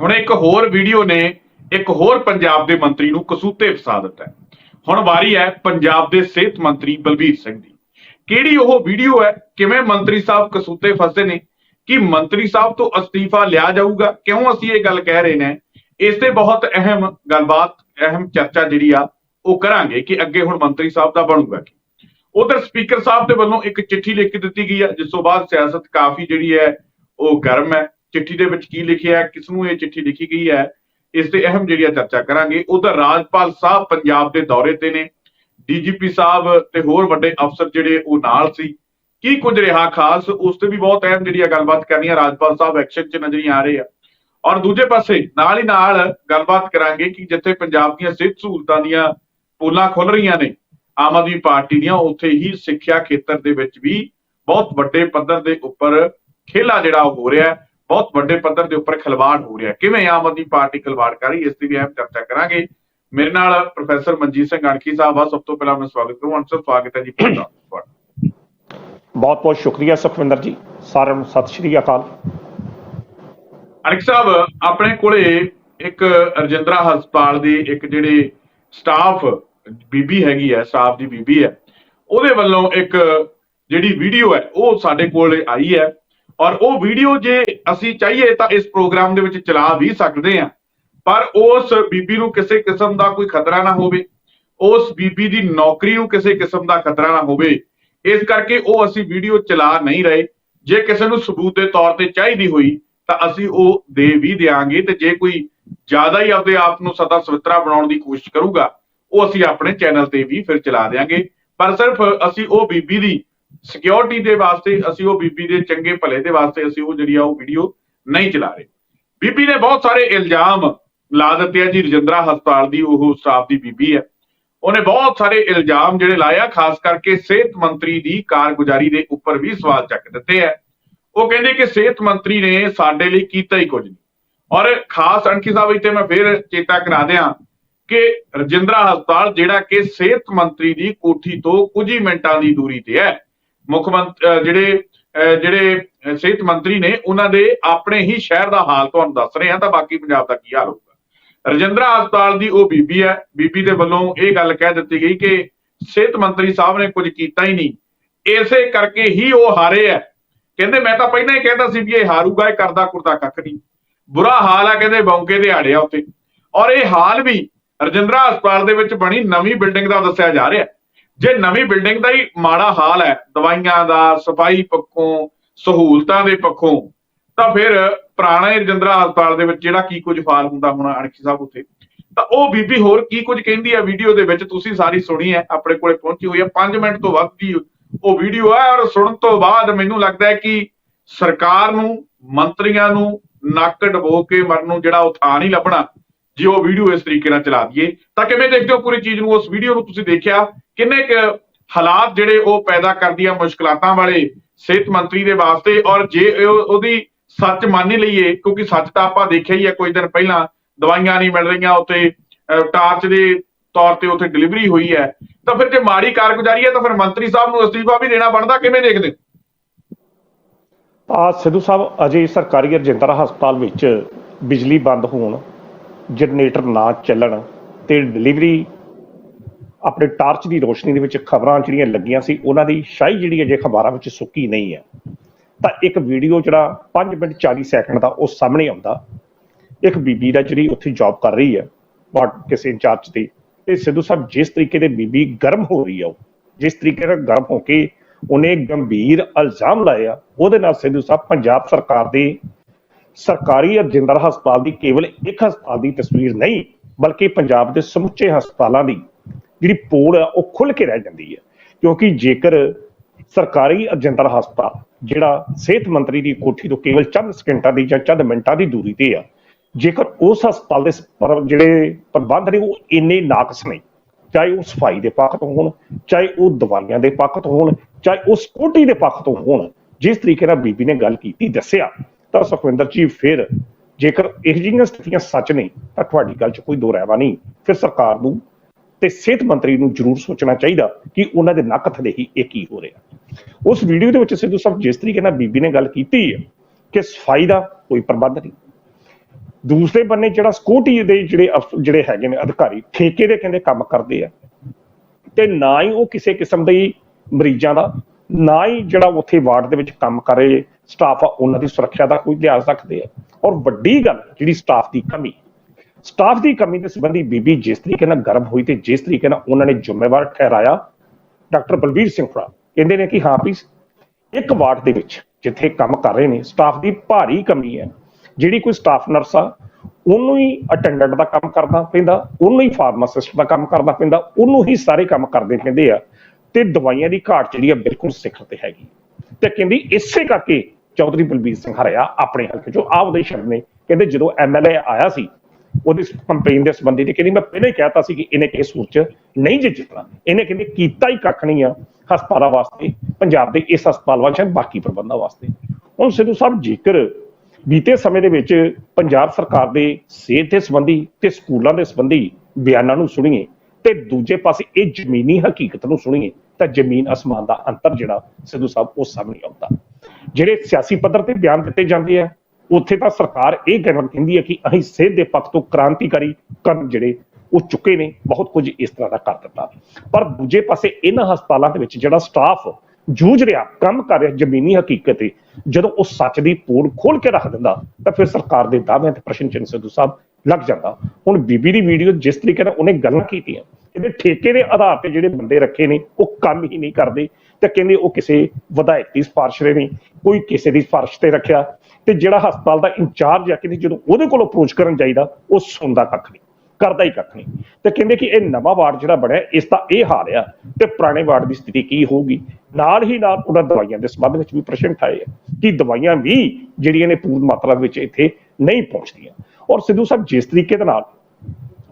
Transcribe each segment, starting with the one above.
ਹੁਣ ਇੱਕ ਹੋਰ ਵੀਡੀਓ ਨੇ, ਇੱਕ ਹੋਰ ਪੰਜਾਬ ਦੇ ਮੰਤਰੀ ਨੂੰ ਕਸੂਤੇ ਫਸਾ ਦਿੱਤਾ ਹੁਣ ਵਾਰੀ ਹੈ ਪੰਜਾਬ ਦੇ ਸਿਹਤ ਮੰਤਰੀ ਬਲਬੀਰ ਸਿੰਘ ਦੀ। ਕਿਹੜੀ ਉਹ ਵੀਡੀਓ ਹੈ, ਕਿਵੇਂ ਮੰਤਰੀ ਸਾਹਿਬ ਕਸੂਤੇ ਫਸਦੇ ਨੇ, ਕਿ ਮੰਤਰੀ ਸਾਹਿਬ ਤੋਂ ਅਸਤੀਫਾ ਲਿਆ ਜਾਊਗਾ? ਕਿਉਂ ਅਸੀਂ ਇਹ ਗੱਲ ਕਹਿ ਰਹੇ ਨੇ? ਇਸ ਤੇ ਬਹੁਤ ਅਹਿਮ ਗੱਲਬਾਤ, ਅਹਿਮ ਚਰਚਾ ਜਿਹੜੀ ਆ, ਉਹ ਕਰਾਂਗੇ ਕਿ ਅੱਗੇ ਹੁਣ ਮੰਤਰੀ ਸਾਹਿਬ ਦਾ ਬਣੂਗਾ ਕੀ। ਉਧਰ ਸਪੀਕਰ ਸਾਹਿਬ ਦੇ ਵੱਲੋਂ ਇੱਕ ਚਿੱਠੀ ਲਿਖ ਕੇ ਦਿੱਤੀ ਗਈ ਹੈ ਜਿਸ ਤੋਂ ਬਾਅਦ ਸਿਆਸਤ ਕਾਫੀ ਜਿਹੜੀ ਹੈ, ਉਹ ਗਰਮ ਹੈ। ਚਿੱਠੀ ਦੇ ਵਿੱਚ ਕੀ ਲਿਖਿਆ ਹੈ ਕਿਸ ਨੂੰ ਇਹ ਚਿੱਠੀ ਲਿਖੀ ਗਈ ਹੈ, ਇਸ ਤੇ ਅਹਿਮ ਜਿਹੜੀ ਆ ਚਰਚਾ ਕਰਾਂਗੇ। ਉਧਰ ਰਾਜਪਾਲ ਸਾਹਿਬ ਪੰਜਾਬ ਦੇ ਦੌਰੇ ਤੇ ਨੇ। ਡੀਜੀਪੀ ਸਾਹਿਬ ਤੇ ਹੋਰ ਵੱਡੇ ਅਫਸਰ ਜਿਹੜੇ ਉਹ ਨਾਲ ਸੀ। ਕੀ ਕੁਝ ਰਿਹਾ ਖਾਸ, ਉਸ ਤੇ ਵੀ ਬਹੁਤ ਅਹਿਮ ਜਿਹੜੀ ਆ ਗੱਲਬਾਤ ਕਰਨੀ ਆ। ਰਾਜਪਾਲ ਸਾਹਿਬ ਐਕਸ਼ਨ 'ਚ ਨਜ਼ਰ ਆ ਰਹੇ ਆ। ਔਰ ਦੂਜੇ ਪਾਸੇ ਨਾਲ ਹੀ ਨਾਲ ਗੱਲਬਾਤ ਕਰਾਂਗੇ ਕਿ ਜਿੱਥੇ ਪੰਜਾਬ ਦੀਆਂ ਸਿਹਤ ਸਹੂਲਤਾਂ ਦੀਆਂ ਪੋਲਾਂ ਖੁੱਲ ਰਹੀਆਂ ਨੇ, ਆਮ ਆਦਮੀ ਪਾਰਟੀ ਦੀਆਂ, ਉੱਥੇ ਹੀ ਸਿੱਖਿਆ ਖੇਤਰ ਦੇ ਵਿੱਚ ਵੀ ਬਹੁਤ ਵੱਡੇ ਪੱਧਰ ਦੇ ਉੱਪਰ ਖੇਲਾ ਜਿਹੜਾ ਉਹ ਹੋ ਰਿਹਾ ਹੈ। ਬਹੁਤ ਵੱਡੇ ਪੱਧਰ ਦੇ ਉੱਪਰ ਖਿਲਵਾੜ ਹੋ ਰਿਹਾ ਕਿਵੇਂ ਆਮ ਆਦਮੀ ਪਾਰਟੀ ਖਿਲਵਾੜ ਕਰ ਰਹੀ ਇਸ ਦੀ ਵੀ ਅਹਿਮ ਚਰਚਾ ਕਰਾਂਗੇ। ਮੇਰੇ ਨਾਲ ਪ੍ਰੋਫੈਸਰ ਮਨਜੀਤ ਸਿੰਘ ਅਣਖੀ ਸਾਹਿਬ ਆ। ਸਭ ਤੋਂ ਪਹਿਲਾਂ ਮੈਂ ਸਵਾਗਤ ਕਰੂੰ। ਅਨਸਰ ਸਵਾਗਤ ਹੈ ਜੀ। ਤੁਹਾਡਾ। ਬਹੁਤ ਬਹੁਤ ਸ਼ੁਕਰੀਆ ਸੁਖਵਿੰਦਰ ਜੀ। ਸਾਰਿਆਂ ਨੂੰ ਸਤਿ ਸ਼੍ਰੀ ਅਕਾਲ। ਅਣਖ ਸਾਹਿਬ ਆਪਣੇ ਕੋਲੇ ਇੱਕ ਰਜਿੰਦਰਾ ਹਸਪਤਾਲ ਦੀ ਇੱਕ ਜਿਹੜੇ ਸਟਾਫ ਬੀਬੀ ਹੈਗੀ ਹੈ ਸਟਾਫ ਦੀ ਬੀਬੀ ਹੈ ਉਹਦੇ ਵੱਲੋਂ ਇੱਕ ਜਿਹੜੀ ਵੀਡੀਓ ਹੈ ਉਹ ਸਾਡੇ ਕੋਲੇ ਆਈ ਹੈ। ਔਰ ਉਹ ਵੀਡੀਓ ਜੇ ਅਸੀਂ ਚਾਹੀਏ ਤਾਂ ਇਸ ਪ੍ਰੋਗਰਾਮ ਦੇ ਵਿੱਚ ਚਲਾ ਵੀ ਸਕਦੇ ਹਾਂ। ਪਰ ਉਸ ਬੀਬੀ ਨੂੰ ਕਿਸੇ ਕਿਸਮ ਦਾ ਕੋਈ ਖਤਰਾ ਨਾ ਹੋਵੇ, ਉਸ ਬੀਬੀ ਦੀ ਨੌਕਰੀ ਨੂੰ ਕਿਸੇ ਕਿਸਮ ਦਾ ਖਤਰਾ ਨਾ ਹੋਵੇ, ਇਸ ਕਰਕੇ ਉਹ ਅਸੀਂ ਵੀਡੀਓ ਚਲਾ ਨਹੀਂ ਰਹੇ। ਜੇ ਕਿਸੇ ਨੂੰ ਸਬੂਤ ਦੇ ਤੌਰ ਤੇ ਚਾਹੀਦੀ ਹੋਈ, ਤਾਂ ਅਸੀਂ ਉਹ ਦੇ ਵੀ ਦਿਆਂਗੇ ਤੇ ਜੇ ਕੋਈ ਜ਼ਿਆਦਾ ਹੀ ਆਪਦੇ ਆਪ ਨੂੰ ਸਦਾ ਸਵਿਤਰਾ ਬਣਾਉਣ ਦੀ ਕੋਸ਼ਿਸ਼ ਕਰੂਗਾ, ਉਹ ਅਸੀਂ ਆਪਣੇ ਚੈਨਲ ਤੇ ਵੀ ਫਿਰ ਚਲਾ ਦਿਆਂਗੇ। ਪਰ ਸਿਰਫ ਅਸੀਂ ਉਹ ਬੀਬੀ ਦੀ ਸਿਕਿਉਰਿਟੀ ਦੇ ਵਾਸਤੇ ਅਸੀਂ ਉਹ ਬੀਬੀ ਦੇ ਚੰਗੇ ਭਲੇ ਦੇ ਵਾਸਤੇ ਅਸੀਂ ਉਹ ਜਿਹੜੀ ਆ ਉਹ ਵੀਡੀਓ ਨਹੀਂ ਚਲਾ ਰਹੇ। ਬੀਬੀ ਨੇ ਬਹੁਤ ਸਾਰੇ ਇਲਜ਼ਾਮ ਲਾ ਦਿੱਤੇ ਆ ਜੀ, ਰਜਿੰਦਰਾ ਹਸਪਤਾਲ ਦੀ, ਉਹ ਸਟਾਫ ਦੀ ਬੀਬੀ ਹੈ ਉਹਨੇ ਬਹੁਤ ਸਾਰੇ ਇਲਜ਼ਾਮ ਜਿਹੜੇ ਲਾਇਆ ਖਾਸ ਕਰਕੇ ਸਿਹਤ ਮੰਤਰੀ ਦੀ ਕਾਰਗੁਜ਼ਾਰੀ ਦੇ ਉੱਪਰ ਵੀ ਸਵਾਲ ਚੱਕ ਦਿੱਤੇ ਆ। ਉਹ ਕਹਿੰਦੇ ਕਿ ਸਿਹਤ ਮੰਤਰੀ ਨੇ ਸਾਡੇ ਲਈ ਕੀਤਾ ਹੀ ਕੁਝ ਨਹੀਂ। ਔਰ ਖਾਸ ਅਣਖੀ ਸਾਹਿਬ, ਇੱਥੇ ਮੈਂ ਫਿਰ ਚੇਤਾ ਕਰਾ ਦਿਆਂ ਕਿ ਰਜਿੰਦਰਾ ਹਸਪਤਾਲ ਜਿਹੜਾ ਕਿ ਸਿਹਤ ਮੰਤਰੀ ਦੀ ਕੋਠੀ ਤੋਂ ਕੁਝ ਹੀ ਮਿੰਟਾਂ ਦੀ ਦੂਰੀ ਤੇ ਹੈ। ਮੁੱਖ ਮੰਤਰੀ ਜਿਹੜੇ, ਅਹ ਜਿਹੜੇ ਸਿਹਤ ਮੰਤਰੀ ਨੇ, ਉਹਨਾਂ ਦੇ ਆਪਣੇ ਹੀ ਸ਼ਹਿਰ ਦਾ ਹਾਲ ਤੁਹਾਨੂੰ ਦੱਸ ਰਹੇ ਹਾਂ, ਤਾਂ ਬਾਕੀ ਪੰਜਾਬ ਦਾ ਕੀ ਹਾਲ ਹੋਊਗਾ। ਰਜਿੰਦਰਾ ਹਸਪਤਾਲ ਦੀ ਉਹ ਬੀਬੀ ਹੈ, ਬੀਬੀ ਦੇ ਵੱਲੋਂ ਇਹ ਗੱਲ ਕਹਿ ਦਿੱਤੀ ਗਈ ਕਿ ਸਿਹਤ ਮੰਤਰੀ ਸਾਹਿਬ ਨੇ ਕੁਝ ਕੀਤਾ ਹੀ ਨਹੀਂ। ਇਸੇ ਕਰਕੇ ਹੀ ਉਹ ਹਾਰੇ ਹੈ। ਕਹਿੰਦੇ, ਮੈਂ ਤਾਂ ਪਹਿਲਾਂ ਹੀ ਕਹਿੰਦਾ ਸੀ ਵੀ ਇਹ ਹਾਰੂਗਾ, ਇਹ ਕਰਦਾ ਕੁਰਦਾ ਕੱਖ ਨਹੀਂ। ਬੁਰਾ ਹਾਲ ਆ, ਕਹਿੰਦੇ, ਬੌਂਕੇ ਦੇ ਆੜਿਆ ਉੱਤੇ। ਔਰ ਇਹ ਹਾਲ ਵੀ ਰਜਿੰਦਰਾ ਹਸਪਤਾਲ ਦੇ ਵਿੱਚ ਬਣੀ ਨਵੀਂ ਬਿਲਡਿੰਗ ਦਾ ਦੱਸਿਆ ਜਾ ਰਿਹਾ। ਜੇ ਨਵੀਂ ਬਿਲਡਿੰਗ ਦਾ ਹੀ ਮਾੜਾ ਹਾਲ ਹੈ, ਦਵਾਈਆਂ ਦਾ, ਸਫ਼ਾਈ ਪੱਖੋਂ, ਸਹੂਲਤਾਂ ਦੇ ਪੱਖੋਂ, ਤਾਂ ਫਿਰ ਪੁਰਾਣੇ ਰਜਿੰਦਰਾ ਹਸਪਤਾਲ ਦੇ ਵਿੱਚ ਜਿਹੜਾ ਕੀ ਕੁਝ ਫਾਲ ਹੁੰਦਾ ਹੋਣਾ ਅਣਖੀ ਸਾਹਿਬ ਉੱਥੇ, ਤਾਂ ਉਹ ਬੀਬੀ ਹੋਰ ਕੀ ਕੁਝ ਕਹਿੰਦੀ ਹੈ ਵੀਡੀਓ ਦੇ ਵਿੱਚ, ਤੁਸੀਂ ਸਾਰੀ ਸੁਣੀ ਹੈ, ਆਪਣੇ ਕੋਲੇ ਪਹੁੰਚੀ ਹੋਈ ਹੈ 5 ਮਿੰਟ ਤੋਂ ਵੱਧ ਦੀ ਉਹ ਵੀਡੀਓ ਹੈ ਔਰ ਸੁਣਨ ਤੋਂ ਬਾਅਦ ਮੈਨੂੰ ਲੱਗਦਾ ਹੈ ਕਿ ਸਰਕਾਰ ਨੂੰ, ਮੰਤਰੀਆਂ ਨੂੰ ਨੱਕ ਡਬੋ ਕੇ ਮਰਨ ਨੂੰ ਜਿਹੜਾ ਉਹ ਥਾਂ ਨਹੀਂ ਲੱਭਣਾ। ਜੇ ਉਹ ਵੀਡੀਓ ਇਸ ਤਰੀਕੇ ਨਾਲ ਚਲਾ ਦਈਏ, ਤਾਂ ਕਿਵੇਂ ਦੇਖਦੇ ਹੋ ਪੂਰੀ ਚੀਜ਼ ਨੂੰ? ਉਸ ਵੀਡੀਓ ਨੂੰ ਤੁਸੀਂ ਦੇਖਿਆ? ਕਿੰਨੇ ਕੁ ਹਾਲਾਤ ਜਿਹੜੇ ਉਹ ਪੈਦਾ ਕਰਦੀ ਆ ਮੁਸ਼ਕਲਾਤਾਂ ਵਾਲੇ ਸਿਹਤ ਮੰਤਰੀ ਦੇ ਵਾਸਤੇ? ਔਰ ਜੇ ਉਹਦੀ ਸੱਚ ਮੰਨ ਲਈਏ, ਕਿਉਂਕਿ ਸੱਚ ਤਾਂ ਆਪਾਂ ਦੇਖਿਆ ਹੀ ਹੈ, ਕੁਝ ਦਿਨ ਪਹਿਲਾਂ ਦਵਾਈਆਂ ਨਹੀਂ ਮਿਲ ਰਹੀਆਂ ਉੱਤੇ ਟਾਰਚ ਦੇ ਤੌਰ ਤੇ ਉੱਥੇ ਡਿਲੀਵਰੀ ਹੋਈ ਹੈ। ਤਾਂ ਫਿਰ ਜੇ ਮਾੜੀ ਕਾਰਗੁਜ਼ਾਰੀ ਹੈ, ਤਾਂ ਫਿਰ ਮੰਤਰੀ ਸਾਹਿਬ ਨੂੰ ਅਸਤੀਫਾ ਵੀ ਦੇਣਾ ਬਣਦਾ, ਕਿਵੇਂ ਦੇਖਦੇ ਆ ਸਿੱਧੂ ਸਾਹਿਬ, ਅਜੇ ਸਰਕਾਰੀ ਰਜਿੰਦਰਾ ਹਸਪਤਾਲ ਵਿੱਚ ਬਿਜਲੀ ਬੰਦ ਹੋਣ ਜਨਰੇਟਰ ਨਾ ਚੱਲਣ ਤੇ ਡਿਲੀਵਰੀ ਆਪਣੇ ਟਾਰਚ ਦੀ ਰੋਸ਼ਨੀ ਦੇ ਵਿੱਚ ਖਬਰਾਂ ਜਿਹੜੀਆਂ ਲੱਗੀਆਂ ਸੀ, ਉਹਨਾਂ ਦੀ ਸ਼ਾਹੀ ਜਿਹੜੀ ਅਜੇ ਖਬਰਾਂ ਵਿੱਚ ਸੁੱਕੀ ਨਹੀਂ ਹੈ। ਤਾਂ ਇੱਕ ਵੀਡੀਓ ਜਿਹੜਾ 5 ਮਿੰਟ 40 ਸੈਕਿੰਡ ਦਾ ਉਹ ਸਾਹਮਣੇ ਆਉਂਦਾ। ਇੱਕ ਬੀਬੀ ਦਾ ਜਿਹੜੀ ਉੱਥੇ ਜੌਬ ਕਰ ਰਹੀ ਹੈ ਬਟ ਕਿਸੇ ਇੰਚਾਰਜ ਤੇ ਤੇ ਸਿੱਧੂ ਸਾਹਿਬ ਜਿਸ ਤਰੀਕੇ ਦੇ ਬੀਬੀ ਗਰਮ ਹੋ ਰਹੀ ਆ ਉਹ, ਜਿਸ ਤਰੀਕੇ ਨਾਲ ਗਰਮ ਹੋ ਕੇ ਉਹਨੇ ਗੰਭੀਰ ਇਲਜ਼ਾਮ ਲਾਇਆ ਉਹਦੇ ਨਾਲ ਸਿੱਧੂ ਸਾਹਿਬ ਪੰਜਾਬ ਸਰਕਾਰ ਦੇ ਸਰਕਾਰੀ ਰਜਿੰਦਰ ਹਸਪਤਾਲ ਦੀ ਕੇਵਲ ਇੱਕ ਹਸਪਤਾਲ ਦੀ ਤਸਵੀਰ ਨਹੀਂ, ਬਲਕਿ ਪੰਜਾਬ ਦੇ ਸਮੁੱਚੇ ਹਸਪਤਾਲਾਂ ਦੀ ਜਿਹੜੀ ਪੋਲ ਆ, ਉਹ ਖੁੱਲ ਕੇ ਰਹਿ ਜਾਂਦੀ ਹੈ। ਕਿਉਂਕਿ ਜੇਕਰ ਸਰਕਾਰੀ ਰਜਿੰਦਰ ਹਸਪਤਾਲ, ਜਿਹੜਾ ਸਿਹਤ ਮੰਤਰੀ ਦੀ ਕੋਠੀ ਤੋਂ ਕੇਵਲ ਚੰਦ ਸਕਿੰਟਾਂ ਦੀ ਜਾਂ ਚੰਦ ਮਿੰਟਾਂ ਦੀ ਦੂਰੀ ਤੇ ਆ, ਜੇਕਰ ਉਸ ਹਸਪਤਾਲ ਦੇ ਜਿਹੜੇ ਪ੍ਰਬੰਧ ਨੇ, ਉਹ ਇੰਨੇ ਨਾਕਸ ਨੇ, ਚਾਹੇ ਉਹ ਸਫ਼ਾਈ ਦੇ ਪੱਖ ਤੋਂ ਹੋਣ, ਚਾਹੇ ਉਹ ਦਵਾਈਆਂ ਦੇ ਪੱਖ ਤੋਂ ਹੋਣ, ਚਾਹੇ ਉਹ ਸਕਿਉਰਟੀ ਦੇ ਪੱਖ ਤੋਂ ਹੋਣ, ਜਿਸ ਤਰੀਕੇ ਨਾਲ ਬੀਬੀ ਨੇ ਗੱਲ ਕੀਤੀ, ਦੱਸਿਆ ਤਾਂ ਸੁਖਵਿੰਦਰ ਜੀ, ਫਿਰ ਜੇਕਰ ਇਹ ਜਿਹੀਆਂ ਸਥਿਤੀਆਂ ਸੱਚ ਨੇ, ਤਾਂ ਤੁਹਾਡੀ ਗੱਲ 'ਚ ਕੋਈ ਦੋ ਰਹਿਵਾ ਨਹੀਂ। ਫਿਰ ਸਰਕਾਰ ਨੂੰ ਤੇ ਸਿਹਤ ਮੰਤਰੀ ਨੂੰ ਜ਼ਰੂਰ ਸੋਚਣਾ ਚਾਹੀਦਾ ਕਿ ਉਹਨਾਂ ਦੇ ਨੱਕ ਥਲੇ ਹੀ ਇਹ ਕੀ ਹੋ ਰਿਹਾ। ਉਸ ਵੀਡੀਓ ਦੇ ਵਿੱਚ ਸਿੱਧੂ ਸਾਹਿਬ ਜਿਸ ਤਰੀਕੇ ਨਾਲ ਬੀਬੀ ਨੇ ਗੱਲ ਕੀਤੀ ਹੈ ਕਿ ਸਫ਼ਾਈ ਦਾ ਕੋਈ ਪ੍ਰਬੰਧ ਨਹੀਂ। ਦੂਸਰੇ ਬੰਨੇ ਜਿਹੜਾ ਸਿਕਿਉਰਿਟੀ ਦੇ ਜਿਹੜੇ ਅਫ- ਜਿਹੜੇ ਹੈਗੇ ਨੇ ਅਧਿਕਾਰੀ, ਠੇਕੇ ਦੇ ਕਹਿੰਦੇ ਕੰਮ ਕਰਦੇ ਆ। ਤੇ ਨਾ ਹੀ ਉਹ ਕਿਸੇ ਕਿਸਮ ਦੀ ਮਰੀਜ਼ਾਂ ਦਾ ਨਾ ਹੀ ਜਿਹੜਾ ਉੱਥੇ ਵਾਰਡ ਦੇ ਵਿੱਚ ਕੰਮ ਕਰ ਰਹੇ ਸਟਾਫ ਆ, ਉਹਨਾਂ ਦੀ ਸੁਰੱਖਿਆ ਦਾ ਕੋਈ ਲਿਹਾਜ਼ ਰੱਖਦੇ ਆ। ਔਰ ਵੱਡੀ ਗੱਲ, ਜਿਹੜੀ ਸਟਾਫ ਦੀ ਕਮੀ ਸਟਾਫ ਦੀ ਕਮੀ ਦੇ ਸੰਬੰਧੀ ਬੀਬੀ ਜਿਸ ਤਰੀਕੇ ਨਾਲ ਗਰਭ ਹੋਈ ਤੇ ਜਿਸ ਤਰੀਕੇ ਨਾਲ ਉਹਨਾਂ ਨੇ ਜ਼ਿੰਮੇਵਾਰ ਠਹਿਰਾਇਆ, ਡਾਕਟਰ ਬਲਬੀਰ ਸਿੰਘ ਫਰਾ ਕਹਿੰਦੇ ਨੇ ਕਿ ਹਾਂ ਵੀ ਇੱਕ ਵਾਰਡ ਦੇ ਵਿੱਚ ਜਿੱਥੇ ਕੰਮ ਕਰ ਰਹੇ ਨੇ ਸਟਾਫ ਦੀ ਭਾਰੀ ਕਮੀ ਹੈ। ਜਿਹੜੀ ਕੋਈ ਸਟਾਫ ਨਰਸ ਆ, ਉਹਨੂੰ ਹੀ ਅਟੈਂਡੈਂਟ ਦਾ ਕੰਮ ਕਰਨਾ ਪੈਂਦਾ, ਉਹਨੂੰ ਹੀ ਫਾਰਮਾਸਿਸਟ ਦਾ ਕੰਮ ਕਰਨਾ ਪੈਂਦਾ, ਉਹਨੂੰ ਹੀ ਸਾਰੇ ਕੰਮ ਕਰਦੇ ਪੈਂਦੇ ਆ। ਤੇ ਦਵਾਈਆਂ ਦੀ ਘਾਟ ਜਿਹੜੀ ਆ ਬਿਲਕੁਲ ਸਿਖਰ ਤੇ ਹੈਗੀ। ਤੇ ਕਹਿੰਦੀ ਇਸੇ ਕਰਕੇ ਚੌਧਰੀ ਬਲਬੀਰ ਸਿੰਘ ਹਰਿਆ ਆਪਣੇ ਹਲਕੇ ਚੋਂ ਆਪ ਦੇ ਸ਼ਬਦ ਨੇ, ਕਹਿੰਦੇ ਜਦੋਂ ਐਮਐਲਏ ਆਇਆ ਸੀ, ਉਹਦੀ ਕੰਪੇਨ ਦੇ ਸੰਬੰਧੀ ਤੇ ਕਹਿੰਦੀ ਮੈਂ ਪਹਿਲੇ ਹੀ ਕਹਿਤਾ ਸੀ ਕਿ ਇਹਨੇ ਕਿਸ ਸੂਰਤ ਚ ਨਹੀਂ ਜੇ ਜਿੱਤਣਾ। ਇਹਨੇ ਕਹਿੰਦੇ ਕੀਤਾ ਹੀ ਕੱਖ ਨਹੀਂ ਆ ਹਸਪਤਾਲਾਂ ਵਾਸਤੇ, ਪੰਜਾਬ ਦੇ ਇਸ ਹਸਪਤਾਲ ਵਾਸਤੇ ਬਾਕੀ ਪ੍ਰਬੰਧਾਂ ਵਾਸਤੇ। ਹੁਣ ਸਿੱਧੂ ਸਾਹਿਬ, ਜੇਕਰ ਬੀਤੇ ਸਮੇਂ ਦੇ ਵਿੱਚ ਪੰਜਾਬ ਸਰਕਾਰ ਦੇ ਸਿਹਤ ਦੇ ਸੰਬੰਧੀ ਤੇ ਸਕੂਲਾਂ ਦੇ ਸੰਬੰਧੀ ਬਿਆਨਾਂ ਨੂੰ ਸੁਣੀਏ ਤੇ ਦੂਜੇ ਪਾਸੇ ਇਹ ਜ਼ਮੀਨੀ ਹਕੀਕਤ ਨੂੰ ਸੁਣੀਏ, ਤਾਂ ਜ਼ਮੀਨ ਅਸਮਾਨ ਦਾ ਅੰਤਰ ਜਿਹੜਾ ਸਿੱਧੂ ਸਾਹਿਬ ਉਹ ਸਾਹਮਣੇ ਆਉਂਦਾ। ਜਿਹੜੇ ਸਿਆਸੀ ਪੱਧਰ ਤੇ ਬਿਆਨ ਦਿੱਤੇ ਜਾਂਦੇ ਆ, ਉੱਥੇ ਤਾਂ ਸਰਕਾਰ ਇਹ ਕਹਿਣਾ ਕਹਿੰਦੀ ਹੈ ਕਿ ਅਸੀਂ ਸਿਹਤ ਦੇ ਪੱਖ ਤੋਂ ਕ੍ਰਾਂਤੀਕਾਰੀ ਕਦਮ ਜਿਹੜੇ ਉਹ ਚੁੱਕੇ ਨੇ, ਬਹੁਤ ਕੁਝ ਇਸ ਤਰ੍ਹਾਂ ਦਾ ਕਰ ਦਿੱਤਾ। ਪਰ ਦੂਜੇ ਪਾਸੇ ਇਹਨਾਂ ਹਸਪਤਾਲਾਂ ਦੇ ਵਿੱਚ ਜਿਹੜਾ ਸਟਾਫ ਜੂਝ ਰਿਹਾ, ਕੰਮ ਕਰ ਰਿਹਾ ਜ਼ਮੀਨੀ ਹਕੀਕਤ ਤੇ, ਜਦੋਂ ਉਹ ਸੱਚ ਦੀ ਪੂਰ ਖੋਲ ਕੇ ਰੱਖ ਦਿੰਦਾ, ਤਾਂ ਫਿਰ ਸਰਕਾਰ ਦੇ ਦਾਅਵਿਆਂ ਤੇ ਪ੍ਰਸ਼ਨ ਚਿੰਨ੍ਹ ਸਿੱਧੂ ਸਾਹਿਬ ਲੱਗ ਜਾਂਦਾ। ਹੁਣ ਬੀਬੀ ਦੀ ਵੀਡੀਓ ਜਿਸ ਤਰੀਕੇ ਨਾਲ ਉਹਨੇ ਗੱਲਾਂ ਕੀਤੀਆਂ, ਇਹਦੇ ਠੇਕੇ ਦੇ ਆਧਾਰ ਤੇ ਜਿਹੜੇ ਬੰਦੇ ਰੱਖੇ ਨੇ, ਉਹ ਕੰਮ ਹੀ ਨਹੀਂ ਕਰਦੇ। ਤੇ ਕਹਿੰਦੇ ਉਹ ਕਿਸੇ ਵਿਧਾਇਕ ਦੀ ਸਿਫਾਰਿਸ਼ ਦੇ ਨਹੀਂ, ਕੋਈ ਕਿਸੇ ਦੀ ਸਿਫਾਰਿਸ਼ ਤੇ ਰੱਖਿਆ। ਤੇ ਜਿਹੜਾ ਹਸਪਤਾਲ ਦਾ ਇੰਚਾਰਜ ਆ, ਕਹਿੰਦੇ ਜਦੋਂ ਉਹਦੇ ਕੋਲ ਅਪਰੋਚ ਕਰਨ ਚਾਹੀਦਾ ਉਹ ਸੁਣਦਾ ਕੱਖ ਨਹੀਂ, ਕਰਦਾ ਹੀ ਕੱਖ ਨਹੀਂ। ਤੇ ਕਹਿੰਦੇ ਕਿ ਇਹ ਨਵਾਂ ਵਾਰਡ ਜਿਹੜਾ ਬਣਿਆ, ਇਸ ਦਾ ਇਹ ਹਾਲ ਆ ਤੇ ਪੁਰਾਣੇ ਵਾਰਡ ਦੀ ਸਥਿਤੀ ਕੀ ਹੋਊਗੀ। ਨਾਲ ਹੀ ਨਾਲ ਉਹਨਾਂ ਦਵਾਈਆਂ ਦੇ ਸੰਬੰਧ ਵਿੱਚ ਵੀ ਪ੍ਰਸ਼ਨ ਉਠਾਏ ਆ ਕਿ ਦਵਾਈਆਂ ਵੀ ਜਿਹੜੀਆਂ ਨੇ ਪੂਰਨ ਮਾਤਰਾ ਵਿੱਚ ਇੱਥੇ ਨਹੀਂ ਪਹੁੰਚਦੀਆਂ। ਔਰ ਸਿੱਧੂ ਸਾਹਿਬ ਜਿਸ ਤਰੀਕੇ ਦੇ ਨਾਲ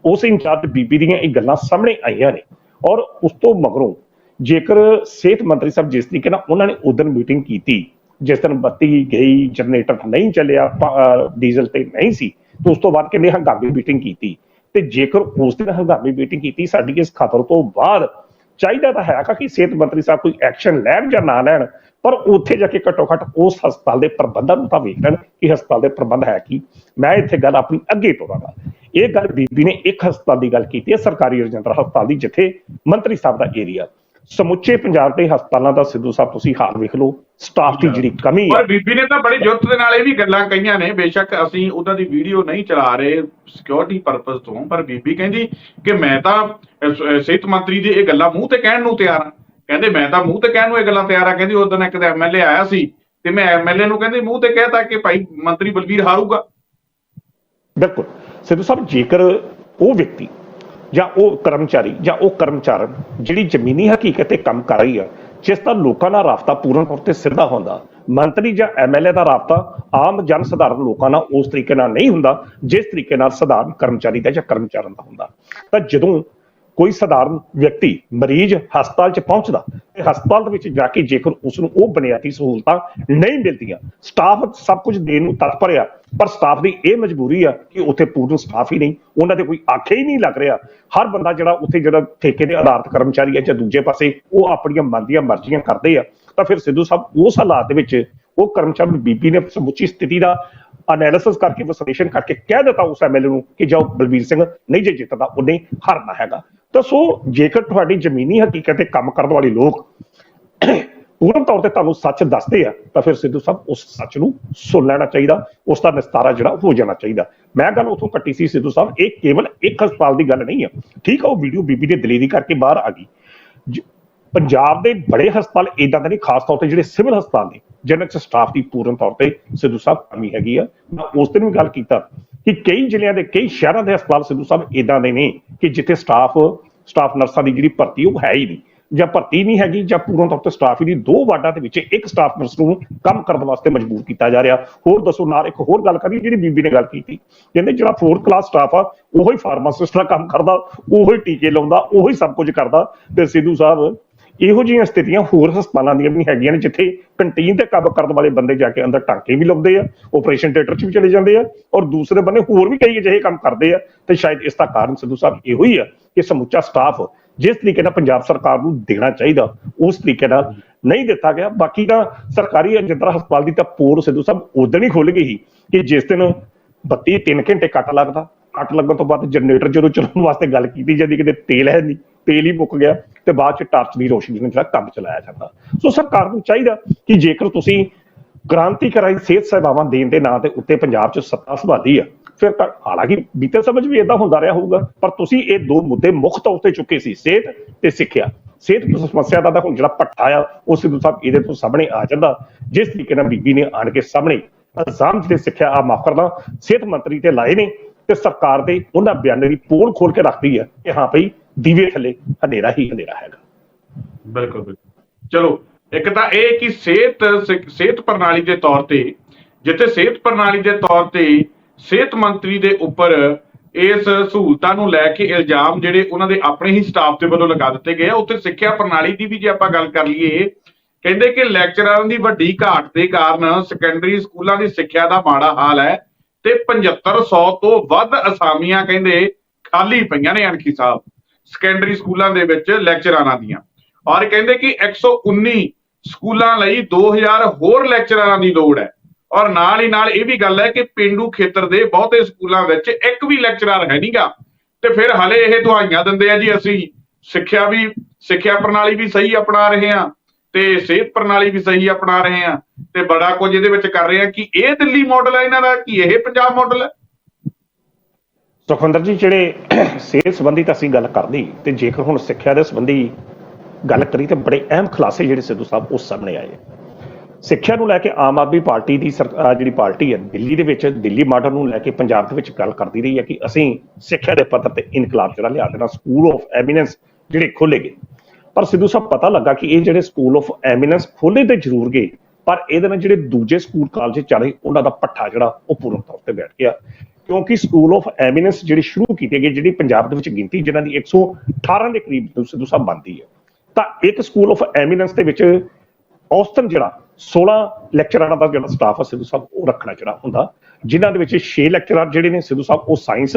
ਉਸ ਇੰਚਾਰਜ ਬੀਬੀ ਦੀਆਂ ਇਹ ਗੱਲਾਂ ਸਾਹਮਣੇ ਆਈਆਂ ਨੇ ਔਰ ਉਸ ਤੋਂ ਮਗਰੋਂ ਜੇਕਰ ਸਿਹਤ ਮੰਤਰੀ ਸਾਹਿਬ ਜਿਸ ਤਰੀਕੇ ਨਾਲ ਉਹਨਾਂ ਨੇ ਉਦੋਂ ਮੀਟਿੰਗ ਕੀਤੀ, ਜਿਸ ਦਿਨ ਬੱਤੀ ਗਈ, ਜਨਰੇਟਰ ਨਹੀਂ ਚੱਲਿਆ ਡੀਜ਼ਲ ਤੇ ਨਹੀਂ ਸੀ, ਤੇ ਉਸ ਤੋਂ ਬਾਅਦ ਕਹਿੰਦੇ ਹੰਗਾਮੀ ਮੀਟਿੰਗ ਕੀਤੀ। ਤੇ ਜੇਕਰ ਉਸ ਦਿਨ ਹੰਗਾਮੀ ਮੀਟਿੰਗ ਕੀਤੀ ਸਾਡੀ ਇਸ ਖਬਰ ਤੋਂ ਬਾਅਦ ਚਾਹੀਦਾ ਤਾਂ ਹੈਗਾ ਕਿ ਸਿਹਤ ਮੰਤਰੀ ਸਾਹਿਬ ਕੋਈ ਐਕਸ਼ਨ ਲੈਣ ਜਾਂ ਨਾ ਲੈਣ ਪਰ ਉੱਥੇ ਜਾ ਕੇ ਘੱਟੋ ਘੱਟ ਉਸ ਹਸਪਤਾਲ ਦੇ ਪ੍ਰਬੰਧਾਂ ਨੂੰ ਤਾਂ ਵੇਖਣ ਕਿ ਹਸਪਤਾਲ ਦੇ ਪ੍ਰਬੰਧ ਹੈ ਕੀ। ਮੈਂ ਇੱਥੇ ਗੱਲ ਆਪਣੀ ਅੱਗੇ ਤੋਰਾਂਗਾ ਇਹ ਗੱਲ ਬੀਬੀ ਨੇ ਇੱਕ ਹਸਪਤਾਲ ਦੀ ਗੱਲ ਕੀਤੀ ਹੈ, ਸਰਕਾਰੀ ਰਜਿੰਦਰ ਹਸਪਤਾਲ ਦੀ, ਜਿੱਥੇ ਮੰਤਰੀ ਸਾਹਿਬ ਦਾ ਏਰੀਆ ਸਮੁੱਚੇ ਪੰਜਾਬ ਦੇ ਹਸਪਤਾਲਾਂ ਦਾ ਸਿੱਧੂ ਸਾਹਿਬ, ਤੁਸੀਂ ਹਾਲ ਵੇਖ ਲਓ ਸਟਾਫ ਦੀ ਜਿਹੜੀ ਕਮੀ ਹੈ। ਪਰ ਬੀਬੀ ਨੇ ਤਾਂ ਬੜੀ ਜੁਰਤ ਦੇ ਨਾਲ ਇਹ ਵੀ ਗੱਲਾਂ ਕਹੀਆਂ ਨੇ, ਬੇਸ਼ੱਕ ਅਸੀਂ ਉਹਨਾਂ ਦੀ ਵੀਡੀਓ ਨਹੀਂ ਚਲਾ ਰਹੇ ਸਿਕਿਉਰਿਟੀ ਪਰਪਸ ਤੋਂ, ਪਰ ਬੀਬੀ ਕਹਿੰਦੀ ਕਿ ਮੈਂ ਤਾਂ ਸਿਹਤ ਮੰਤਰੀ ਦੀ ਇਹ ਗੱਲਾਂ ਮੂੰਹ ਤੇ ਕਹਿਣ ਨੂੰ ਤਿਆਰ ਹਾਂ। ਕਹਿੰਦੇ ਮੈਂ ਤਾਂ ਮੂੰਹ ਤੇ ਕਹਿਣ ਨੂੰ ਇਹ ਗੱਲਾਂ ਤਿਆਰ ਆ, ਕਹਿੰਦੀ ਉਦੋਂ ਇੱਕ ਐਮਐਲਏ ਆਇਆ ਸੀ ਤੇ ਮੈਂ ਐਮਐਲਏ ਨੂੰ ਕਹਿੰਦੀ ਮੂੰਹ ਤੇ ਕਹਿਤਾ ਕਿ ਭਾਈ ਮੰਤਰੀ ਬਲਬੀਰ ਹਾਰੂਗਾ। ਬਿਲਕੁਲ। ਸਿੱਧੂ ਸਾਹਿਬ, ਜੇਕਰ ਉਹ ਵਿਅਕਤੀ ਜਾਂ ਉਹ ਕਰਮਚਾਰੀ ਜਾਂ ਉਹ ਕਰਮਚਾਰਨ ਜਿਹੜੀ ਜ਼ਮੀਨੀ ਹਕੀਕਤ ਤੇ ਕੰਮ ਕਰ ਰਹੀ ਆ, ਜਿਸ ਦਾ ਲੋਕਾਂ ਨਾਲ ਰਾਬਤਾ ਪੂਰਨ ਤੌਰ ਤੇ ਸਿੱਧਾ ਹੁੰਦਾ, ਮੰਤਰੀ ਜਾਂ ਐਮਐਲਏ ਦਾ ਰਾਬਤਾ ਆਮ ਜਨ ਸਧਾਰਨ ਲੋਕਾਂ ਨਾਲ ਉਸ ਤਰੀਕੇ ਨਾਲ ਨਹੀਂ ਹੁੰਦਾ, ਜਿਸ ਤਰੀਕੇ ਨਾਲ ਸਧਾਰਨ ਕਰਮਚਾਰੀ ਦਾ ਜਾਂ ਕਰਮਚਾਰਨ ਦਾ ਹੁੰਦਾ। ਤਾਂ ਜਦੋਂ ਕੋਈ ਸਧਾਰਨ ਵਿਅਕਤੀ ਮਰੀਜ਼ ਹਸਪਤਾਲ 'ਚ ਪਹੁੰਚਦਾ, ਤੇ ਹਸਪਤਾਲ ਦੇ ਵਿੱਚ ਜਾ ਕੇ ਜੇਕਰ ਉਸ ਨੂੰ ਉਹ ਬੁਨਿਆਦੀ ਸਹੂਲਤਾਂ ਨਹੀਂ ਮਿਲਦੀਆਂ, ਸਟਾਫ ਸਭ ਕੁਝ ਦੇਣ ਨੂੰ ਤਤਪਰ ਆ, ਪਰ ਸਟਾਫ ਦੀ ਇਹ ਮਜਬੂਰੀ ਆ ਕਿ ਉੱਥੇ ਪੂਰਨ ਸਟਾਫ ਹੀ ਨਹੀਂ, ਉਹਨਾਂ ਦੇ ਕੋਈ ਆਖੇ ਹੀ ਨਹੀਂ ਲੱਗ ਰਿਹਾ। ਹਰ ਬੰਦਾ ਜਿਹੜਾ ਉੱਥੇ ਜਿਹੜਾ ਠੇਕੇ ਦੇ ਆਧਾਰਿਤ ਕਰਮਚਾਰੀ ਹੈ ਜਾਂ ਦੂਜੇ ਪਾਸੇ ਉਹ ਆਪਣੀਆਂ ਮਨ ਦੀਆਂ ਮਰਜ਼ੀਆਂ ਕਰਦੇ ਆ, ਤਾਂ ਫਿਰ ਸਿੱਧੂ ਸਾਹਿਬ ਉਸ ਹਾਲਾਤ ਦੇ ਵਿੱਚ ਉਹ ਕਰਮਚਾਰੀ ਬੀਬੀ ਨੇ ਸਮੁੱਚੀ ਸਥਿਤੀ ਦਾ ਐਨਾਲਿਸਿਸ ਕਰਕੇ ਵਿਸ਼ਲੇਸ਼ਣ ਕਰਕੇ ਕਹਿ ਦਿੱਤਾ ਉਸ ਐਮਐਲਏ ਨੂੰ ਕਿ ਜਾਓ ਬਲਬੀਰ ਸਿੰਘ, ਨਹੀਂ ਜੇ ਜਿੱਤਦਾ ਉਹਨੇ ਹਾਰਨਾ ਹੈਗਾ। ਤਾਂ ਸੋ ਜੇਕਰ ਤੁਹਾਡੀ ਜ਼ਮੀਨੀ ਹਕੀਕਤ ਤੇ ਕੰਮ ਕਰਨ ਵਾਲੇ ਲੋਕ ਪੂਰਨ ਤੌਰ ਤੇ ਤੁਹਾਨੂੰ ਸੱਚ ਦੱਸਦੇ ਆ, ਤਾਂ ਫਿਰ ਸਿੱਧੂ ਸਾਹਿਬ ਉਸ ਸੱਚ ਨੂੰ ਸੁਣ ਲੈਣਾ ਚਾਹੀਦਾ, ਉਸ ਦਾ ਨਿਸਤਾਰਾ ਜਿਹੜਾ ਹੋ ਜਾਣਾ ਚਾਹੀਦਾ। ਮੈਂ ਗੱਲ ਉਥੋਂ ਕੱਟੀ ਸੀ ਸਿੱਧੂ ਸਾਹਿਬ, ਇਹ ਕੇਵਲ ਇੱਕ ਹਸਪਤਾਲ ਦੀ ਗੱਲ ਨਹੀਂ ਆ। ਠੀਕ ਆ, ਉਹ ਵੀਡੀਓ ਬੀਬੀ ਦੇ ਦਲੇਰੀ ਕਰਕੇ ਬਾਹਰ ਆ ਗਈ। ਪੰਜਾਬ ਦੇ ਬੜੇ ਹਸਪਤਾਲ ਇਦਾਂ ਦੇ ਨਹੀਂ ਖਾਸ ਤੌਰ ਤੇ ਜਿਹੜੇ ਸਿਵਲ ਹਸਪਤਾਲ ਨੇ, ਜਿਨ੍ਹਾਂ 'ਚ ਸਟਾਫ ਦੀ ਪੂਰਨ ਤੌਰ ਤੇ ਸਿੱਧੂ ਸਾਹਿਬ ਕਮੀ ਹੈਗੀ ਆ। ਮੈਂ ਉਸ ਦਿਨ ਵੀ ਗੱਲ ਕੀਤਾ ਕਿ ਕਈ ਜ਼ਿਲ੍ਹਿਆਂ ਦੇ, ਕਈ ਸ਼ਹਿਰਾਂ ਦੇ ਹਸਪਤਾਲ ਸਿੱਧੂ ਸਾਹਿਬ ਇਦਾਂ ਦੇ ਨੇ ਕਿ ਜਿੱਥੇ ਸਟਾਫ ਸਟਾਫ ਨਰਸਾਂ ਦੀ ਜਿਹੜੀ ਭਰਤੀ ਉਹ ਹੈ ਹੀ ਨਹੀਂ। ਜਾਂ ਭਰਤੀ ਨਹੀਂ ਹੈਗੀ ਜਾਂ ਪੂਰਨ ਤੌਰ ਤੇ ਸਟਾਫ ਹੀ ਨਹੀਂ। ਦੋ ਵਾਰਡਾਂ ਦੇ ਵਿੱਚ ਇੱਕ ਸਟਾਫ ਨਰਸ ਨੂੰ ਕੰਮ ਕਰਨ ਵਾਸਤੇ ਮਜਬੂਰ ਕੀਤਾ ਜਾ ਰਿਹਾ। ਹੋਰ ਦੱਸੋ ਨਾਲ ਇੱਕ ਹੋਰ ਗੱਲ ਕਰੀ ਜਿਹੜੀ ਬੀਬੀ ਨੇ ਗੱਲ ਕੀਤੀ। ਕਹਿੰਦੇ ਜਿਹੜਾ 4th ਕਲਾਸ ਸਟਾਫ ਆ, ਉਹੀ ਫਾਰਮਾਸਿਸਟ ਦਾ ਕੰਮ ਕਰਦਾ, ਉਹੀ ਟੀਕੇ ਲਾਉਂਦਾ, ਉਹੀ ਸਭ ਕੁਝ ਕਰਦਾ। ਤੇ ਸਿੱਧੂ ਸਾਹਿਬ ਇਹੋ ਜਿਹੀਆਂ ਸਥਿਤੀਆਂ ਹੋਰ ਹਸਪਤਾਲਾਂ ਦੀਆਂ ਵੀ ਹੈਗੀਆਂ ਨੇ ਜਿੱਥੇ ਕੰਟੀਨ ਤੇ ਕੰਮ ਕਰਨ ਵਾਲੇ ਬੰਦੇ ਜਾ ਕੇ ਅੰਦਰ ਟਾਂਕੇ ਵੀ ਲਾਉਂਦੇ ਆ ਆਪਰੇਸ਼ਨ ਥੀਏਟਰ 'ਚ ਵੀ ਚਲੇ ਜਾਂਦੇ ਆ ਔਰ ਦੂਸਰੇ ਬੰਨੇ ਹੋਰ ਵੀ ਕਈ ਅਜਿਹੇ ਕੰਮ ਕਰਦੇ ਆ ਤੇ ਸ਼ਾਇਦ ਇਸ ਦਾ ਕਾਰਨ ਸਿੱਧੂ ਸਾਹਿਬ ਇਹੋ ਹੀ ਆ ਕਿ ਸਮੁੱਚਾ ਸਟਾਫ ਜਿਸ ਤਰੀਕੇ ਨਾਲ ਪੰਜਾਬ ਸਰਕਾਰ ਨੂੰ ਦੇਣਾ ਚਾਹੀਦਾ, ਉਸ ਤਰੀਕੇ ਨਾਲ ਨਹੀਂ ਦਿੱਤਾ ਗਿਆ। ਬਾਕੀ ਤਾਂ ਸਰਕਾਰੀ ਅਜਿੰਦਰਾ ਹਸਪਤਾਲ ਦੀ ਤਾਂ ਪੋਰ ਸਿੱਧੂ ਸਾਹਿਬ ਉਦੋਂ ਹੀ ਖੁੱਲ ਗਈ ਸੀ ਕਿ ਜਿਸ ਦਿਨ ਬੱਤੀ 3 ਘੰਟੇ ਕੱਟ ਲੱਗਦਾ, ਕੱਟ ਲੱਗਣ ਤੋਂ ਬਾਅਦ ਜਨਰੇਟਰ ਜਦੋਂ ਚਲਾਉਣ ਵਾਸਤੇ ਗੱਲ ਕੀਤੀ ਜਾਂਦੀ, ਕਿਤੇ ਤੇਲ ਹੈ ਨਹੀਂ, ਤੇਲ ਹੀ ਮੁੱਕ ਗਿਆ। ਤੇ ਬਾਅਦ ਚ ਟਾਰਚ ਦੀ ਰੋਸ਼ਨੀ ਨਾਲ ਜਿਹੜਾ ਕੰਮ ਚਲਾਇਆ ਜਾਂਦਾ। ਸੋ ਸਰਕਾਰ ਨੂੰ ਚਾਹੀਦਾ ਕਿ ਜੇਕਰ ਤੁਸੀਂ ਕ੍ਰਾਂਤੀਕਾਰੀ ਸਿਹਤ ਸੇਵਾਵਾਂ ਦੇਣ ਦੇ ਨਾਂ ਤੇ ਉੱਤੇ ਪੰਜਾਬ 'ਚ ਸੱਤਾ ਸੰਭਾਲੀ ਆ, ਫਿਰ ਤਾਂ ਹਾਲਾਂਕਿ ਬੀਤੇ ਸਮਝ ਵੀ ਇਦਾਂ ਹੁੰਦਾ ਰਿਹਾ ਹੋਊਗਾ, ਪਰ ਤੁਸੀਂ ਇਹ ਦੋ ਮੁੱਦੇ ਮੁੱਖ ਤੌਰ ਤੇ ਚੁੱਕੇ ਸੀ, ਸਿਹਤ ਤੇ ਸਿੱਖਿਆ। ਸਿਹਤ ਸਮੱਸਿਆ ਦਾ ਤਾਂ ਹੁਣ ਜਿਹੜਾ ਪੱਠਾ ਆ, ਉਹ ਸਿੱਧੂ ਸਾਹਿਬ ਇਹਦੇ ਤੋਂ ਸਾਹਮਣੇ ਆ ਜਾਂਦਾ। ਜਿਸ ਤਰੀਕੇ ਨਾਲ ਬੀਬੀ ਨੇ ਆਣ ਕੇ ਸਾਹਮਣੇ ਇਲਜ਼ਾਮ ਜਿਹੜੇ ਸਿੱਖਿਆ ਆ ਮਾਫ ਕਰਦਾ ਸਿਹਤ ਮੰਤਰੀ ਤੇ ਲਾਏ ਨੇ ਤੇ ਸਰਕਾਰ ਦੇ ਉਹਨਾਂ ਬਿਆਨਾਂ ਦੀ ਪੋਲ ਖੋਲ ਕੇ ਰੱਖਦੀ ਹੈ ਕਿ ਹਾਂ ਭਈ ਦੀਵੇ ਥੱਲੇ, ਹਨੇਰਾ ਹੀ ਹਨੇਰਾ ਹੈਗਾ। ਬਿਲਕੁਲ ਬਿਲਕੁਲ। ਚਲੋ, ਇੱਕ ਤਾਂ ਇਹ ਕਿ ਸਿਹਤ ਸਿਹਤ ਪ੍ਰਣਾਲੀ ਦੇ ਤੌਰ ਤੇ, ਜਿੱਥੇ ਸਿਹਤ ਪ੍ਰਣਾਲੀ ਦੇ ਤੌਰ ਤੇ ਸਿਹਤ ਮੰਤਰੀ ਦੇ ਉੱਪਰ ਇਸ ਸਹੂਲਤਾਂ ਨੂੰ ਲੈ ਕੇ ਇਲਜ਼ਾਮ ਜਿਹੜੇ ਉਹਨਾਂ ਦੇ ਆਪਣੇ ਹੀ ਸਟਾਫ ਦੇ ਵੱਲੋਂ ਲਗਾ ਦਿੱਤੇ ਗਏ ਆ, ਉੱਥੇ ਸਿੱਖਿਆ ਪ੍ਰਣਾਲੀ ਦੀ ਵੀ ਜੇ ਆਪਾਂ ਗੱਲ ਕਰ ਲਈਏ, ਕਹਿੰਦੇ ਕਿ ਲੈਕਚਰਾਰਾਂ ਦੀ ਵੱਡੀ ਘਾਟ ਦੇ ਕਾਰਨ ਸੈਕੰਡਰੀ ਸਕੂਲਾਂ ਦੀ ਸਿੱਖਿਆ ਦਾ ਮਾੜਾ ਹਾਲ ਹੈ ਤੇ 7500 ਤੋਂ ਵੱਧ ਅਸਾਮੀਆਂ ਕਹਿੰਦੇ ਖਾਲੀ ਪਈਆਂ ਨੇ ਅਣਖੀ ਸਾਹਿਬ। ਸੈਕੰਡਰੀ ਸਕੂਲਾਂ ਦੇ ਵਿੱਚ ਲੈਕਚਰਾਰਾਂ ਦੀਆਂ। ਔਰ ਕਹਿੰਦੇ ਕਿ 119 ਸਕੂਲਾਂ ਲਈ 2000 ਹੋਰ ਲੈਕਚਰਾਰਾਂ ਦੀ ਲੋੜ ਹੈ। ਔਰ ਨਾਲ ਹੀ ਨਾਲ ਇਹ ਵੀ ਗੱਲ ਹੈ ਕਿ ਪਿੰਡੂ ਖੇਤਰ ਦੇ ਬਹੁਤੇ ਸਕੂਲਾਂ ਵਿੱਚ ਇੱਕ ਵੀ ਲੈਕਚਰਰ ਹੈ ਨਹੀਂਗਾ ਤੇ ਫਿਰ ਹਲੇ ਇਹ ਦੁਹਾਈਆਂ ਦਿੰਦੇ ਆ ਜੀ ਅਸੀਂ। ਸਿੱਖਿਆ ਵੀ, ਸਿੱਖਿਆ ਪ੍ਰਣਾਲੀ ਵੀ ਸਹੀ ਅਪਣਾ ਰਹੇ ਹਾਂ। ਤੇ ਸਿਹਤ ਪ੍ਰਣਾਲੀ ਵੀ ਸਹੀ ਅਪਣਾ ਰਹੇ ਹਾਂ। ਤੇ ਬੜਾ ਕੁਝ ਇਹਦੇ ਵਿੱਚ ਕਰ ਰਹੇ ਹਾਂ ਕਿ ਇਹ ਦਿੱਲੀ ਮਾਡਲ ਹੈ ਇਹਨਾਂ ਦਾ, ਕਿ ਇਹ ਪੰਜਾਬ ਮਾਡਲ ਹੈ। ਸੁਖਵਿੰਦਰ ਜੀ, ਜਿਹੜੇ ਸਿਹਤ ਸੰਬੰਧੀ ਤਾਂ ਅਸੀਂ ਗੱਲ ਕਰਦੀ ਤੇ ਜੇਕਰ ਹੁਣ ਸਿੱਖਿਆ ਦੇ ਸੰਬੰਧੀ ਗੱਲ ਕਰੀ ਤੇ ਬੜੇ ਅਹਿਮ ਖੁਲਾਸੇ ਜਿਹੜੇ ਸਿੱਧੂ ਸਾਹਿਬ ਉਸ ਸਾਹਮਣੇ ਆਏ। ਸਿੱਖਿਆ ਨੂੰ ਲੈ ਕੇ ਆਮ ਆਦਮੀ ਪਾਰਟੀ ਦੀ ਸਰ- ਜਿਹੜੀ ਪਾਰਟੀ ਹੈ, ਦਿੱਲੀ ਦੇ ਵਿੱਚ, ਦਿੱਲੀ ਮਾਡਲ ਨੂੰ ਲੈ ਕੇ ਪੰਜਾਬ ਦੇ ਵਿੱਚ ਗੱਲ ਕਰਦੀ ਰਹੀ ਹੈ ਕਿ ਅਸੀਂ ਸਿੱਖਿਆ ਦੇ ਪੱਧਰ ਤੇ ਇਨਕਲਾਬ ਜਿਹੜਾ ਲਿਆ ਦੇਣਾ ਸਕੂਲ ਆਫ ਐਮੀਨੈਂਸ ਜਿਹੜੇ ਖੋਲੇ ਗਏ। ਪਰ ਸਿੱਧੂ ਸਾਹਿਬ, ਪਤਾ ਲੱਗਾ ਕਿ ਇਹ ਜਿਹੜੇ ਸਕੂਲ ਆਫ ਐਮੀਨੈਂਸ ਖੋਲੇ ਤੇ ਜ਼ਰੂਰ ਗਏ, ਪਰ ਇਹਦੇ ਨਾਲ ਜਿਹੜੇ ਦੂਜੇ ਸਕੂਲ ਕਾਲਜ ਚੱਲ ਉਹਨਾਂ ਦਾ ਪੱਠਾ ਜਿਹੜਾ ਉਹ ਪੂਰਨ ਤੌਰ ਤੇ ਬੈਠ ਗਿਆ। ਕਿਉਂਕਿ ਸਕੂਲ ਆਫ ਐਮੀਨੈਂਸ ਜਿਹੜੀ ਸ਼ੁਰੂ ਕੀਤੀ ਗਈ ਜਿਹੜੀ ਪੰਜਾਬ ਦੇ ਵਿੱਚ ਗਿਣਤੀ ਜਿਨ੍ਹਾਂ ਦੀ 118 ਦੇ ਕਰੀਬ ਸਿੱਧੂ ਸਾਹਿਬ ਬਣਦੀ ਹੈ। ਤਾਂ ਇੱਕ ਸਕੂਲ ਆਫ ਐਮੀਨੈਂਸ ਦੇ ਵਿੱਚ ਔਸਤਨ ਜਿਹੜਾ 16 ਲੈਕਚਰਾਰਾਂ ਦਾ ਜਿਹੜਾ ਸਟਾਫ ਹੈ ਸਿੱਧੂ ਸਾਹਿਬ, ਉਹ ਰੱਖਣਾ ਜਿਹੜਾ ਹੁੰਦਾ। ਜਿਨ੍ਹਾਂ ਦੇ ਵਿੱਚ 6 ਲੈਕਚਰਰ ਜਿਹੜੇ ਨੇ, ਸਿੱਧੂ ਸਾਹਿਬ, ਉਹ ਸਾਇੰਸ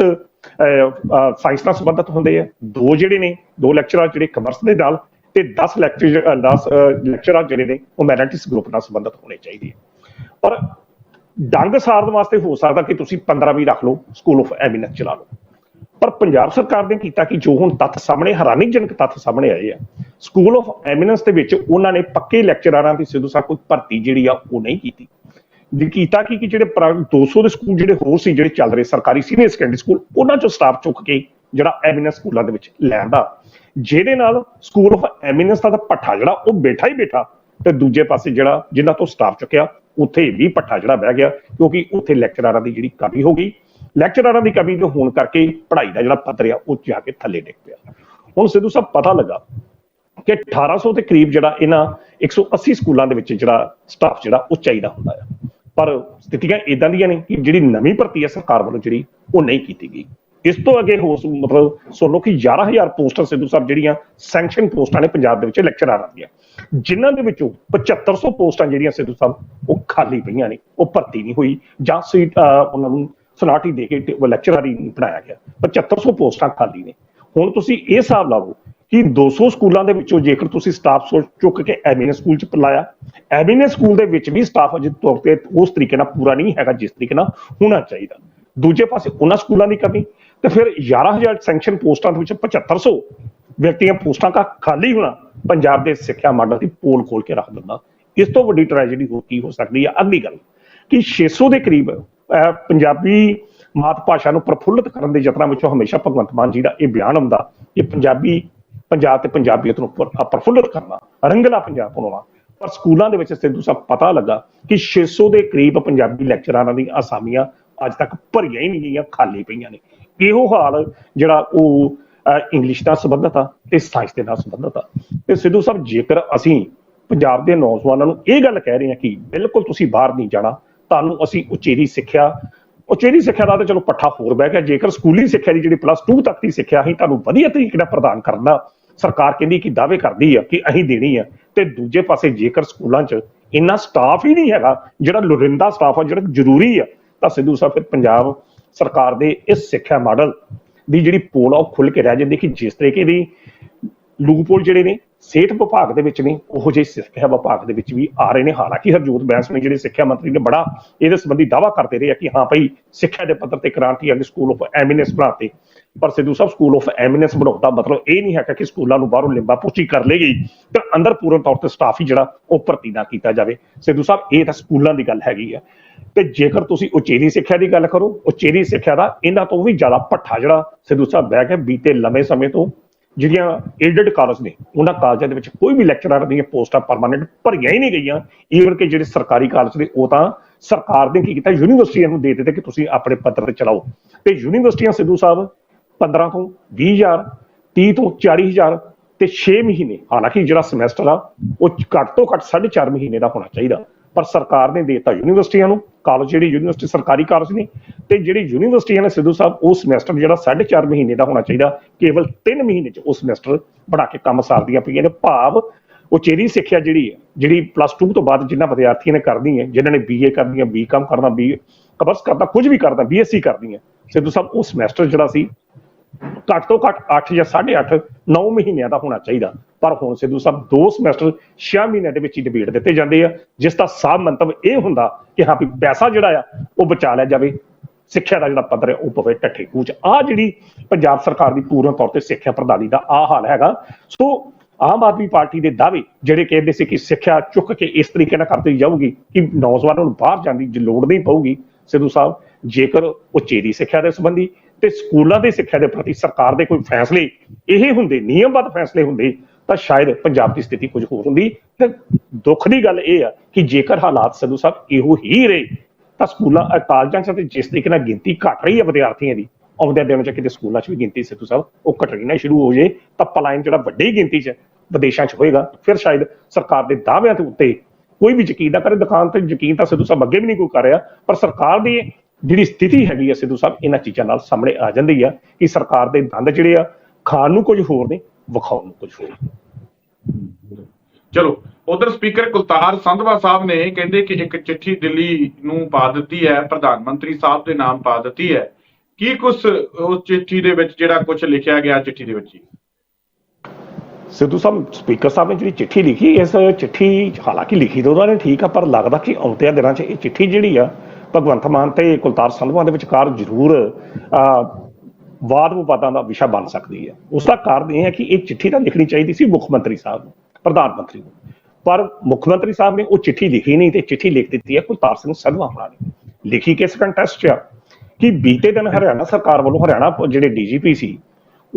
ਸਾਇੰਸ ਨਾਲ ਸੰਬੰਧਿਤ ਹੁੰਦੇ ਆ। ਦੋ ਜਿਹੜੇ ਨੇ, ਦੋ ਲੈਕਚਰਰ ਜਿਹੜੇ ਕਮਰਸ ਦੇ ਨਾਲ, ਤੇ 10 ਲੈਕਚਰ 10 ਲੈਕਚਰਰ ਜਿਹੜੇ ਨੇ, ਉਹ ਮੈਰਿਟਿਸ ਗਰੁੱਪ ਨਾਲ ਸੰਬੰਧਿਤ ਹੋਣੇ ਚਾਹੀਦੇ ਆ। ਪਰ ਡੰਗ ਸਾਰਨ ਵਾਸਤੇ ਹੋ ਸਕਦਾ ਕਿ ਤੁਸੀਂ 15 ਵੀ ਰੱਖ ਲਓ ਸਕੂਲ ਆਫ ਐਮੀਨੈਂਸ ਚਲਾ ਲਓ। ਪਰ ਪੰਜਾਬ ਸਰਕਾਰ ਨੇ ਕੀਤਾ ਕਿ ਜੋ ਹੁਣ ਤੱਥ ਸਾਹਮਣੇ, ਹੈਰਾਨੀਜਨਕ ਤੱਥ ਸਾਹਮਣੇ ਆਏ ਆ ਸਕੂਲ ਆਫ ਐਮੀਨੈਂਸ ਦੇ ਵਿੱਚ ਉਹਨਾਂ ਨੇ ਪੱਕੇ ਲੈਕਚਰਾਰਾਂ ਦੀ ਸਿੱਧੂ ਸਾਹਿਬ ਕੋਈ ਭਰਤੀ ਜਿਹੜੀ ਆ, ਉਹ ਨਹੀਂ ਕੀਤੀ। ਜੇ ਕੀਤਾ ਕਿ ਜਿਹੜੇ ਪ੍ਰਾ- 200 ਦੇ ਸਕੂਲ ਜਿਹੜੇ ਹੋਰ ਸੀ, ਜਿਹੜੇ ਚੱਲ ਰਹੇ ਸਰਕਾਰੀ ਸੀਨੀਅਰ ਸੈਕੰਡਰੀ ਸਕੂਲ ਉਹਨਾਂ ਚੋਂ ਸਟਾਫ ਚੁੱਕ ਕੇ ਜਿਹੜਾ ਐਮੀਨੈਂਸ ਸਕੂਲਾਂ ਦੇ ਵਿੱਚ ਲੈਣ ਦਾ। ਜਿਹਦੇ ਨਾਲ ਸਕੂਲ ਆਫ ਐਮੀਨੈਂਸ ਦਾ ਤਾਂ ਪੱਠਾ ਜਿਹੜਾ, ਉਹ ਬੈਠਾ ਹੀ ਬੈਠਾ, ਤੇ ਦੂਜੇ ਪਾਸੇ ਜਿਹੜਾ, ਜਿਨ੍ਹਾਂ ਤੋਂ ਸਟਾਫ ਚੁੱਕਿਆ ਉੱਥੇ ਵੀ ਪੱਠਾ ਜਿਹੜਾ ਬਹਿ ਗਿਆ, ਕਿਉਂਕਿ ਉੱਥੇ ਲੈਕਚਰਾਰਾਂ ਦੀ ਜਿਹੜੀ ਕਮੀ ਹੋ ਗਈ। ਲੈਕਚਰਾਰਾਂ ਦੀ ਕਮੀ ਦੇ ਹੋਣ ਕਰਕੇ ਪੜ੍ਹਾਈ ਦਾ ਜਿਹੜਾ ਪੱਧਰ ਆ, ਉਹ ਜਾ ਕੇ ਥੱਲੇ ਡਿੱਗ ਪਿਆ। ਹੁਣ ਸਿੱਧੂ ਸਾਹਿਬ ਪਤਾ ਲੱਗਾ ਕਿ 1800 ਦੇ ਕਰੀਬ ਜਿਹੜਾ ਇਹਨਾਂ 180 ਸਕੂਲਾਂ ਦੇ ਵਿੱਚ ਜਿਹੜਾ ਸਟਾਫ ਜਿਹੜਾ, ਉਹ ਚਾਹੀਦਾ ਹੁੰਦਾ ਆ। ਪਰ ਸਥਿਤੀਆਂ ਇਦਾਂ ਦੀਆਂ ਨੇ ਕਿ ਜਿਹੜੀ ਨਵੀਂ ਭਰਤੀ ਹੈ ਸਰਕਾਰ ਵੱਲੋਂ ਜਿਹੜੀ, ਉਹ ਨਹੀਂ ਕੀਤੀ ਗਈ। ਇਸ ਤੋਂ ਅੱਗੇ ਹੋ ਮਤਲਬ ਸੁਣ ਲਓ ਕਿ 11000 ਪੋਸਟਾਂ ਸਿੱਧੂ ਸਾਹਿਬ ਜਿਹੜੀਆਂ ਸੈਂਕਸ਼ਨ ਪੋਸਟਾਂ ਨੇ ਪੰਜਾਬ ਦੇ ਵਿੱਚ ਲੈਕਚਰਾਰਾਂ ਦੀਆਂ ਜਿਨ੍ਹਾਂ ਦੇ ਵਿੱਚੋਂ 7500 ਪੋਸਟਾਂ ਜਿਹੜੀਆਂ ਸਿੱਧੂ ਸਾਹਿਬ, ਉਹ ਖਾਲੀ ਪਈਆਂ ਨੇ, ਉਹ ਭਰਤੀ ਨਹੀਂ ਹੋਈ। ਜਾਂ ਸੀਟ ਉਹਨਾਂ ਨੂੰ ਸਨਾਟੀ ਦੇ ਕੇ ਤੇ ਲੈਕਚਰਰ ਹੀ ਨਹੀਂ ਬਣਾਇਆ ਗਿਆ। 7500 ਪੋਸਟਾਂ ਖਾਲੀ ਨੇ। ਹੁਣ ਤੁਸੀਂ ਇਹ ਹਿਸਾਬ ਲਾਓ ਕਿ 200 ਸਕੂਲਾਂ ਦੇ ਵਿੱਚੋਂ ਜੇਕਰ ਤੁਸੀਂ ਸਟਾਫ ਚੁੱਕ ਕੇ ਐਮੀਨੇ ਸਕੂਲ ਚ ਲਾਇਆ ਐਮੀਨੇ ਸਕੂਲ ਦੇ ਵਿੱਚ ਵੀ ਸਟਾਫ ਅਜੇ ਤੌਰ ਤੇ ਉਸ ਤਰੀਕੇ ਨਾਲ ਪੂਰਾ ਨਹੀਂ ਹੈਗਾ ਜਿਸ ਤਰੀਕੇ ਨਾਲ ਹੋਣਾ ਚਾਹੀਦਾ। ਦੂਜੇ ਪਾਸੇ ਉਹਨਾਂ ਸਕੂਲਾਂ ਦੀ ਕਮੀ ਤੇ ਫਿਰ 11000 ਸੈਂਕਸ਼ਨ ਪੋਸਟਾਂ ਦੇ ਵਿੱਚ 7500 ਵਿਅਕਤੀਆਂ ਪੋਸਟਾਂ ਦਾ ਖਾਲੀ ਹੋਣਾ, ਪੰਜਾਬ ਦੇ ਸਿੱਖਿਆ ਮਾਡਲ ਦੀ ਪੋਲ ਖੋਲ ਕੇ ਰੱਖ ਦਿੰਦਾ। ਇਸ ਤੋਂ ਵੱਡੀ ਟ੍ਰੈਜੇਡੀ ਹੋਰ ਕੀ ਹੋ ਸਕਦੀ ਹੈ ਅਗਲੀ ਗੱਲ, ਕਿ 600 ਦੇ ਕਰੀਬ ਪੰਜਾਬੀ ਮਾਤ ਭਾਸ਼ਾ ਨੂੰ ਪ੍ਰਫੁੱਲਤ ਕਰਨ ਦੇ ਯਤਨਾਂ ਵਿੱਚੋਂ ਹਮੇਸ਼ਾ ਭਗਵੰਤ ਮਾਨ ਜੀ ਦਾ ਇਹ ਬਿਆਨ ਹੁੰਦਾ ਕਿ ਪੰਜਾਬੀ, ਪੰਜਾਬ ਤੇ ਪੰਜਾਬੀਅਤ ਨੂੰ ਪ੍ਰ- ਪ੍ਰਫੁੱਲਤ ਕਰਨਾ, ਰੰਗਲਾ ਪੰਜਾਬ ਬਣਾਉਣਾ। ਪਰ ਸਕੂਲਾਂ ਦੇ ਵਿੱਚ ਸਿੱਧੂ ਸਾਹਿਬ ਪਤਾ ਲੱਗਾ ਕਿ 600 ਦੇ ਕਰੀਬ ਪੰਜਾਬੀ ਲੈਕਚਰਾਰਾਂ ਦੀ ਅਸਾਮੀਆਂ ਅੱਜ ਤੱਕ ਭਰੀਆਂ ਹੀ ਨਹੀਂ ਗਈਆਂ, ਖਾਲੀ ਪਈਆਂ ਨੇ। ਇਹੋ ਹਾਲ ਜਿਹੜਾ ਉਹ ਇੰਗਲਿਸ਼ ਨਾਲ ਸੰਬੰਧਤ ਆ ਤੇ ਸਾਇੰਸ ਦੇ ਨਾਲ ਸੰਬੰਧਤ ਆ। ਤੇ ਸਿੱਧੂ ਸਾਹਿਬ, ਜੇਕਰ ਅਸੀਂ ਪੰਜਾਬ ਦੇ ਨੌਜਵਾਨਾਂ ਨੂੰ ਇਹ ਗੱਲ ਕਹਿ ਰਹੇ ਹਾਂ ਕਿ ਬਿਲਕੁਲ ਤੁਸੀਂ ਬਾਹਰ ਨਹੀਂ ਜਾਣਾ, ਤੁਹਾਨੂੰ ਅਸੀਂ ਉਚੇਰੀ ਸਿੱਖਿਆ ਉਚੇਰੀ ਸਿੱਖਿਆ ਦਾ ਤਾਂ ਚਲੋ ਪੱਠਾ ਹੋਰ ਬਹਿ ਗਿਆ, ਜੇਕਰ ਸਕੂਲੀ ਸਿੱਖਿਆ ਦੀ ਜਿਹੜੀ ਪਲੱਸ 2 ਤੱਕ ਦੀ ਸਿੱਖਿਆ ਅਸੀਂ ਤੁਹਾਨੂੰ ਵਧੀਆ ਤਰੀਕੇ ਨਾਲ ਪ੍ਰਦਾਨ ਕਰਨਾ ਸਰਕਾਰ ਕਹਿੰਦੀ ਕਿ ਦਾਅਵੇ ਕਰਦੀ ਆ ਕਿ ਅਸੀਂ ਦੇਣੀ ਆ। ਤੇ ਦੂਜੇ ਪਾਸੇ ਜੇਕਰ ਸਕੂਲਾਂ 'ਚ ਇੰਨਾ ਸਟਾਫ ਹੀ ਨਹੀਂ ਹੈਗਾ, ਜਿਹੜਾ ਲੋੜਿੰਦਾ ਸਟਾਫ ਆ, ਜਿਹੜਾ ਜ਼ਰੂਰੀ ਆ, ਤਾਂ ਸਿੱਧੂ ਸਾਹਿਬ ਫਿਰ ਪੰਜਾਬ ਸਰਕਾਰ ਦੇ ਇਸ ਸਿੱਖਿਆ ਮਾਡਲ ਦੀ ਜਿਹੜੀ ਪੋਲ ਆ ਉਹ ਖੁੱਲ ਕੇ ਰਹਿ ਜਾਂਦੀ ਕਿ ਜਿਸ ਤਰੀਕੇ ਦੀ ਲੂਪੋਲ ਜਿਹੜੇ ਨੇ, ਸਿਹਤ ਵਿਭਾਗ ਦੇ ਵਿੱਚ ਨੇ, ਉਹੋ ਜਿਹੇ ਸਿੱਖਿਆ ਵਿਭਾਗ ਦੇ ਵਿੱਚ ਵੀ ਆ ਰਹੇ ਨੇ। ਹਾਲਾਂਕਿ ਹਰਜੋਤ ਬੈਂਸ ਨੇ ਜਿਹੜੇ ਸਿੱਖਿਆ ਮੰਤਰੀ ਨੇ, ਬੜਾ ਇਹਦੇ ਸੰਬੰਧੀ ਦਾਵਾ ਕਰਦੇ ਰਹੇ ਆ ਕਿ ਹਾਂ ਭਾਈ, ਸਿੱਖਿਆ ਦੇ ਪੱਧਰ ਤੇ ਕ੍ਰਾਂਤੀ ਆ ਗਈ ਸਕੂਲ ਆਫ ਐਮਿਨੈਂਸ ਬਣਾਤੇ। ਪਰ ਸਿੱਧੂ ਸਾਹਿਬ ਸਕੂਲ ਆਫ ਐਮਿਨੈਂਸ ਬਣਾਉਣ ਦਾ ਮਤਲਬ ਇਹ ਨਹੀਂ ਹੈਗਾ ਕਿ ਸਕੂਲਾਂ ਨੂੰ ਬਾਹਰੋਂ ਲਿੰਬਾ ਪੁੱਛੀ ਕਰ ਲਈ ਗਈ ਤੇ ਅੰਦਰ ਪੂਰਨ ਤੌਰ ਤੇ ਸਟਾਫ ਹੀ ਜਿਹੜਾ ਉਹ ਭਰਤੀ ਨਾ ਕੀਤਾ ਜਾਵੇ। ਸਿੱਧੂ ਸਾਹਿਬ, ਇਹ ਤਾਂ ਸਕੂਲਾਂ ਦੀ ਗੱਲ ਹੈਗੀ ਆ। ਤੇ ਜੇਕਰ ਤੁਸੀਂ ਉਚੇਰੀ ਸਿੱਖਿਆ ਦੀ ਗੱਲ ਕਰੋ, ਉਚੇਰੀ ਸਿੱਖਿਆ ਦਾ ਇਹਨਾਂ ਤੋਂ ਵੀ ਜ਼ਿਆਦਾ ਭੱਠਾ ਜਿਹੜਾ ਸਿੱਧੂ ਸਾਹਿਬ ਬਹਿ ਕੇ ਬੀਤੇ ਲੰਮੇ ਸਮੇਂ ਤੋਂ ਜਿਹੜੀਆਂ ਏਡਡ ਕਾਲਜ ਨੇ, ਉਹਨਾਂ ਕਾਲਜਾਂ ਦੇ ਵਿੱਚ ਕੋਈ ਵੀ ਲੈਕਚਰਰ ਦੀਆਂ ਪੋਸਟਾਂ ਪਰਮਾਨੈਂਟ ਭਰੀਆਂ ਹੀ ਨਹੀਂ ਗਈਆਂ। ਈਵਨ ਕਿ ਜਿਹੜੇ ਸਰਕਾਰੀ ਕਾਲਜ ਨੇ, ਉਹ ਤਾਂ ਸਰਕਾਰ ਨੇ ਕੀ ਕੀਤਾ, ਯੂਨੀਵਰਸਿਟੀਆਂ ਨੂੰ ਦੇ ਦਿੱਤੇ ਕਿ ਤੁਸੀਂ ਆਪਣੇ ਪੱਧਰ ਤੇ ਚਲਾਓ। ਤੇ ਯੂਨੀਵਰਸਿਟੀਆਂ ਸਿੱਧੂ ਸਾਹਿਬ 15 ਤੋਂ 20000 30 ਤੋਂ 40000 ਤੇ 6 ਮਹੀਨੇ, ਹਾਲਾਂਕਿ ਜਿਹੜਾ ਸਮੈਸਟਰ ਆ, ਉਹ ਘੱਟ ਤੋਂ ਘੱਟ 4.5 ਮਹੀਨੇ ਦਾ ਹੋਣਾ ਚਾਹੀਦਾ। ਪਰ ਸਰਕਾਰ ਨੇ ਦੇਤਾ ਯੂਨੀਵਰਸਿਟੀਆਂ ਨੂੰ। ਕਾਲਜ ਜਿਹੜੀ ਯੂਨੀਵਰਸਿਟੀ ਸਰਕਾਰੀ ਕਾਲਜ ਨੇ ਤੇ ਜਿਹੜੀ ਯੂਨੀਵਰਸਿਟੀਆਂ ਨੇ ਸਿੱਧੂ ਸਾਹਿਬ, ਉਹ ਸਮੈਸਟਰ ਜਿਹੜਾ 4.5 ਮਹੀਨੇ ਦਾ ਹੋਣਾ ਚਾਹੀਦਾ। ਕੇਵਲ 3 ਮਹੀਨੇ ਚ ਉਹ ਸਮੈਸਟਰ ਬਣਾ ਕੇ ਕੰਮ ਸਾਰਦੀਆਂ ਪਈਆਂ ਨੇ। ਭਾਵ ਉਚੇਰੀ ਸਿੱਖਿਆ ਜਿਹੜੀ ਹੈ, ਜਿਹੜੀ ਪਲੱਸ 2 ਤੋਂ ਬਾਅਦ ਜਿਨ੍ਹਾਂ ਵਿਦਿਆਰਥੀਆਂ ਨੇ ਕਰਨੀ ਹੈ, ਜਿਨ੍ਹਾਂ ਨੇ ਬੀਏ ਕਰਨੀ ਹੈ ਬੀਕਾਮ ਕਰਨਾ ਬੀ ਕਮਰਸ ਕਰਦਾ ਕੁਝ ਵੀ ਕਰਨਾ ਬੀਐਸਸੀ ਕਰਨੀ ਹੈ, ਸਿੱਧੂ ਸਾਹਿਬ, ਉਹ ਸਮੈਸਟਰ ਜਿਹੜਾ ਸੀ, ਘੱਟ ਤੋਂ ਘੱਟ 8 ਜਾਂ 8.5 9 ਮਹੀਨਿਆਂ ਦਾ ਹੋਣਾ ਚਾਹੀਦਾ। ਪਰ ਹੁਣ ਸਿੱਧੂ ਸਾਹਿਬ ਦੋ ਸਮੈਸਟਰ 6 ਮਹੀਨਿਆਂ ਦੇ ਵਿੱਚ ਹੀ ਡਿਬੇਟ ਦਿੱਤੇ ਜਾਂਦੇ ਆ, ਜਿਸ ਦਾ ਸਾਫ਼ ਮੰਤਵ ਇਹ ਹੁੰਦਾ ਕਿ ਹਾਂ ਵੀ ਪੈਸਾ ਜਿਹੜਾ ਆ, ਉਹ ਬਚਾ ਲਿਆ ਜਾਵੇ, ਸਿੱਖਿਆ ਦਾ ਜਿਹੜਾ ਪੱਧਰ ਹੈ ਉਹ ਪਵੇ ਢੱਠੇ ਕੂਚ ਆ ਜਿਹੜੀ ਪੰਜਾਬ ਸਰਕਾਰ ਦੀ ਪੂਰਨ ਤੌਰ ਤੇ ਸਿੱਖਿਆ ਪ੍ਰਣਾਲੀ ਦਾ ਆ ਹਾਲ ਹੈਗਾ। ਸੋ ਆਮ ਆਦਮੀ ਪਾਰਟੀ ਦੇ ਦਾਅਵੇ ਜਿਹੜੇ ਕਹਿੰਦੇ ਸੀ ਕਿ ਸਿੱਖਿਆ ਚੁੱਕ ਕੇ ਇਸ ਤਰੀਕੇ ਨਾਲ ਕਰਦੀ ਜਾਊਗੀ ਕਿ ਨੌਜਵਾਨਾਂ ਨੂੰ ਬਾਹਰ ਜਾਣ ਦੀ ਲੋੜ ਨਹੀਂ ਪਊਗੀ, ਸਿੱਧੂ ਸਾਹਿਬ, ਜੇਕਰ ਉਚੇਰੀ ਸਿੱਖਿਆ ਦੇ ਸੰਬੰਧੀ ਤੇ ਸਕੂਲਾਂ ਦੇ ਸਿੱਖਿਆ ਦੇ ਪ੍ਰਤੀ ਸਰਕਾਰ ਦੇ ਕੋਈ ਫੈਸਲੇ, ਇਹ ਹੁੰਦੇ, ਨਿਯਮਬੱਧ ਫੈਸਲੇ ਹੁੰਦੇ ਤਾਂ ਸ਼ਾਇਦ ਪੰਜਾਬ ਦੀ ਸਥਿਤੀ ਕੁਝ ਹੋਰ ਹੁੰਦੀ। ਤੇ ਦੁੱਖ ਦੀ ਗੱਲ ਇਹ ਆ ਕਿ ਜੇਕਰ ਹਾਲਾਤ ਸਿੱਧੂ ਸਾਹਿਬ ਇਹੋ ਹੀ ਰਹੇ, ਤਾਂ ਸਕੂਲਾਂ ਕਾਲਜਾਂ 'ਚ ਤੇ ਜਿਸ ਤਰੀਕੇ ਨਾਲ ਗਿਣਤੀ ਘਟ ਰਹੀ ਹੈ ਵਿਦਿਆਰਥੀਆਂ ਦੀ ਆਉਂਦੇ ਦਿਨਾਂ 'ਚ ਕਿਤੇ ਸਕੂਲਾਂ 'ਚ ਵੀ ਗਿਣਤੀ ਸਿੱਧੂ ਸਾਹਿਬ ਉਹ ਘਟਣੀ ਨਾ, ਸ਼ੁਰੂ ਹੋ ਜੇ, ਤਾਂ ਪਲਾਇਨ ਜਿਹੜਾ ਵੱਡੀ ਗਿਣਤੀ 'ਚ ਵਿਦੇਸ਼ਾਂ 'ਚ ਹੋਏਗਾ, ਫਿਰ ਸ਼ਾਇਦ ਸਰਕਾਰ ਦੇ ਦਾਅਵਿਆਂ ਦੇ ਉੱਤੇ ਕੋਈ ਵੀ ਯਕੀਨ ਨਾ ਕਰੇ। ਦੁਕਾਨ ਤੇ ਯਕੀਨ ਤਾਂ ਸਿੱਧੂ ਸਾਹਿਬ ਅੱਗੇ ਵੀ ਨਹੀਂ ਕੋਈ ਕਰ ਰਿਹਾ, ਪਰ ਸਰਕਾਰ ਦੀ ਜਿਹੜੀ ਸਥਿਤੀ ਹੈਗੀ ਹੈ ਸਿੱਧੂ ਸਾਹਿਬ, ਇਹਨਾਂ ਚੀਜ਼ਾਂ ਨਾਲ ਸਾਹਮਣੇ ਆ ਜਾਂਦੀ ਆ ਕਿ ਸਰਕਾਰ ਦੇ ਦੰਦ ਜਿਹੜੇ ਆ, ਖਾਣ ਨੂੰ ਕੁਝ ਹੋਰ ਨੇ ਵਿਖਾਉਣ ਨੂੰ ਕੁਝ ਹੋਰ। ਚਲੋ ਉਧਰ ਸਪੀਕਰ ਕੁਲਤਾਰ ਸੰਧਵਾ ਸਾਹਿਬ ਨੇ ਕਹਿੰਦੇ ਕਿ ਇੱਕ ਚਿੱਠੀ ਦਿੱਲੀ ਨੂੰ ਪਾ ਦਿੱਤੀ ਹੈ ਪ੍ਰਧਾਨ ਮੰਤਰੀ ਸਾਹਿਬ ਦੇ ਨਾਮ ਪਾ ਦਿੱਤੀ ਹੈ ਕੀ ਕੁਝ ਉਸ ਚਿੱਠੀ ਦੇ ਵਿੱਚ ਜਿਹੜਾ ਕੁਝ ਲਿਖਿਆ ਗਿਆ ਚਿੱਠੀ ਦੇ ਵਿੱਚ ਜੀ? ਸਿੱਧੂ ਸਾਹਿਬ ਸਪੀਕਰ ਸਾਹਿਬ ਨੇ ਜਿਹੜੀ ਚਿੱਠੀ ਲਿਖੀ ਇਸ ਚਿੱਠੀ ਹਾਲਾਂਕਿ ਲਿਖੀ ਤਾਂ ਉਹਨਾਂ ਨੇ ਠੀਕ ਆ ਪਰ ਲੱਗਦਾ ਕਿ ਆਉਂਦਿਆਂ ਦਿਨਾਂ 'ਚ ਇਹ ਚਿੱਠੀ ਜਿਹੜੀ ਆ ਭਗਵੰਤ ਮਾਨ ਤੇ ਕੁਲਤਾਰ ਸੰਧਵਾ ਦੇ ਵਿਚਕਾਰ ਜ਼ਰੂਰ ਅਹ, ਵਾਦ ਵਿਵਾਦਾਂ ਦਾ ਵਿਸ਼ਾ ਬਣ ਸਕਦੀ ਹੈ। ਉਸ ਦਾ ਕਾਰਨ ਇਹ ਹੈ ਕਿ ਇਹ ਚਿੱਠੀ ਤਾਂ ਲਿਖਣੀ ਚਾਹੀਦੀ ਸੀ ਮੁੱਖ ਮੰਤਰੀ ਸਾਹਿਬ ਨੂੰ, ਪ੍ਰਧਾਨ ਮੰਤਰੀ ਨੂੰ। ਪਰ ਮੁੱਖ ਮੰਤਰੀ ਸਾਹਿਬ ਨੇ ਉਹ ਚਿੱਠੀ ਲਿਖੀ ਨਹੀਂ ਤੇ ਚਿੱਠੀ ਲਿਖ ਦਿੱਤੀ ਹੈ ਕੁਲਤਾਰ ਸਿੰਘ ਸੰਧਵਾ ਹੋਣਾ ਨੇ ਲਿਖੀ ਕਿਸ ਕੰਟੈਸਟ 'ਚ ਆ? ਕਿ ਬੀਤੇ ਦਿਨ ਹਰਿਆਣਾ ਸਰਕਾਰ ਵੱਲੋਂ ਹਰਿਆਣਾ ਪ- ਜਿਹੜੇ ਡੀਜੀਪੀ ਸੀ,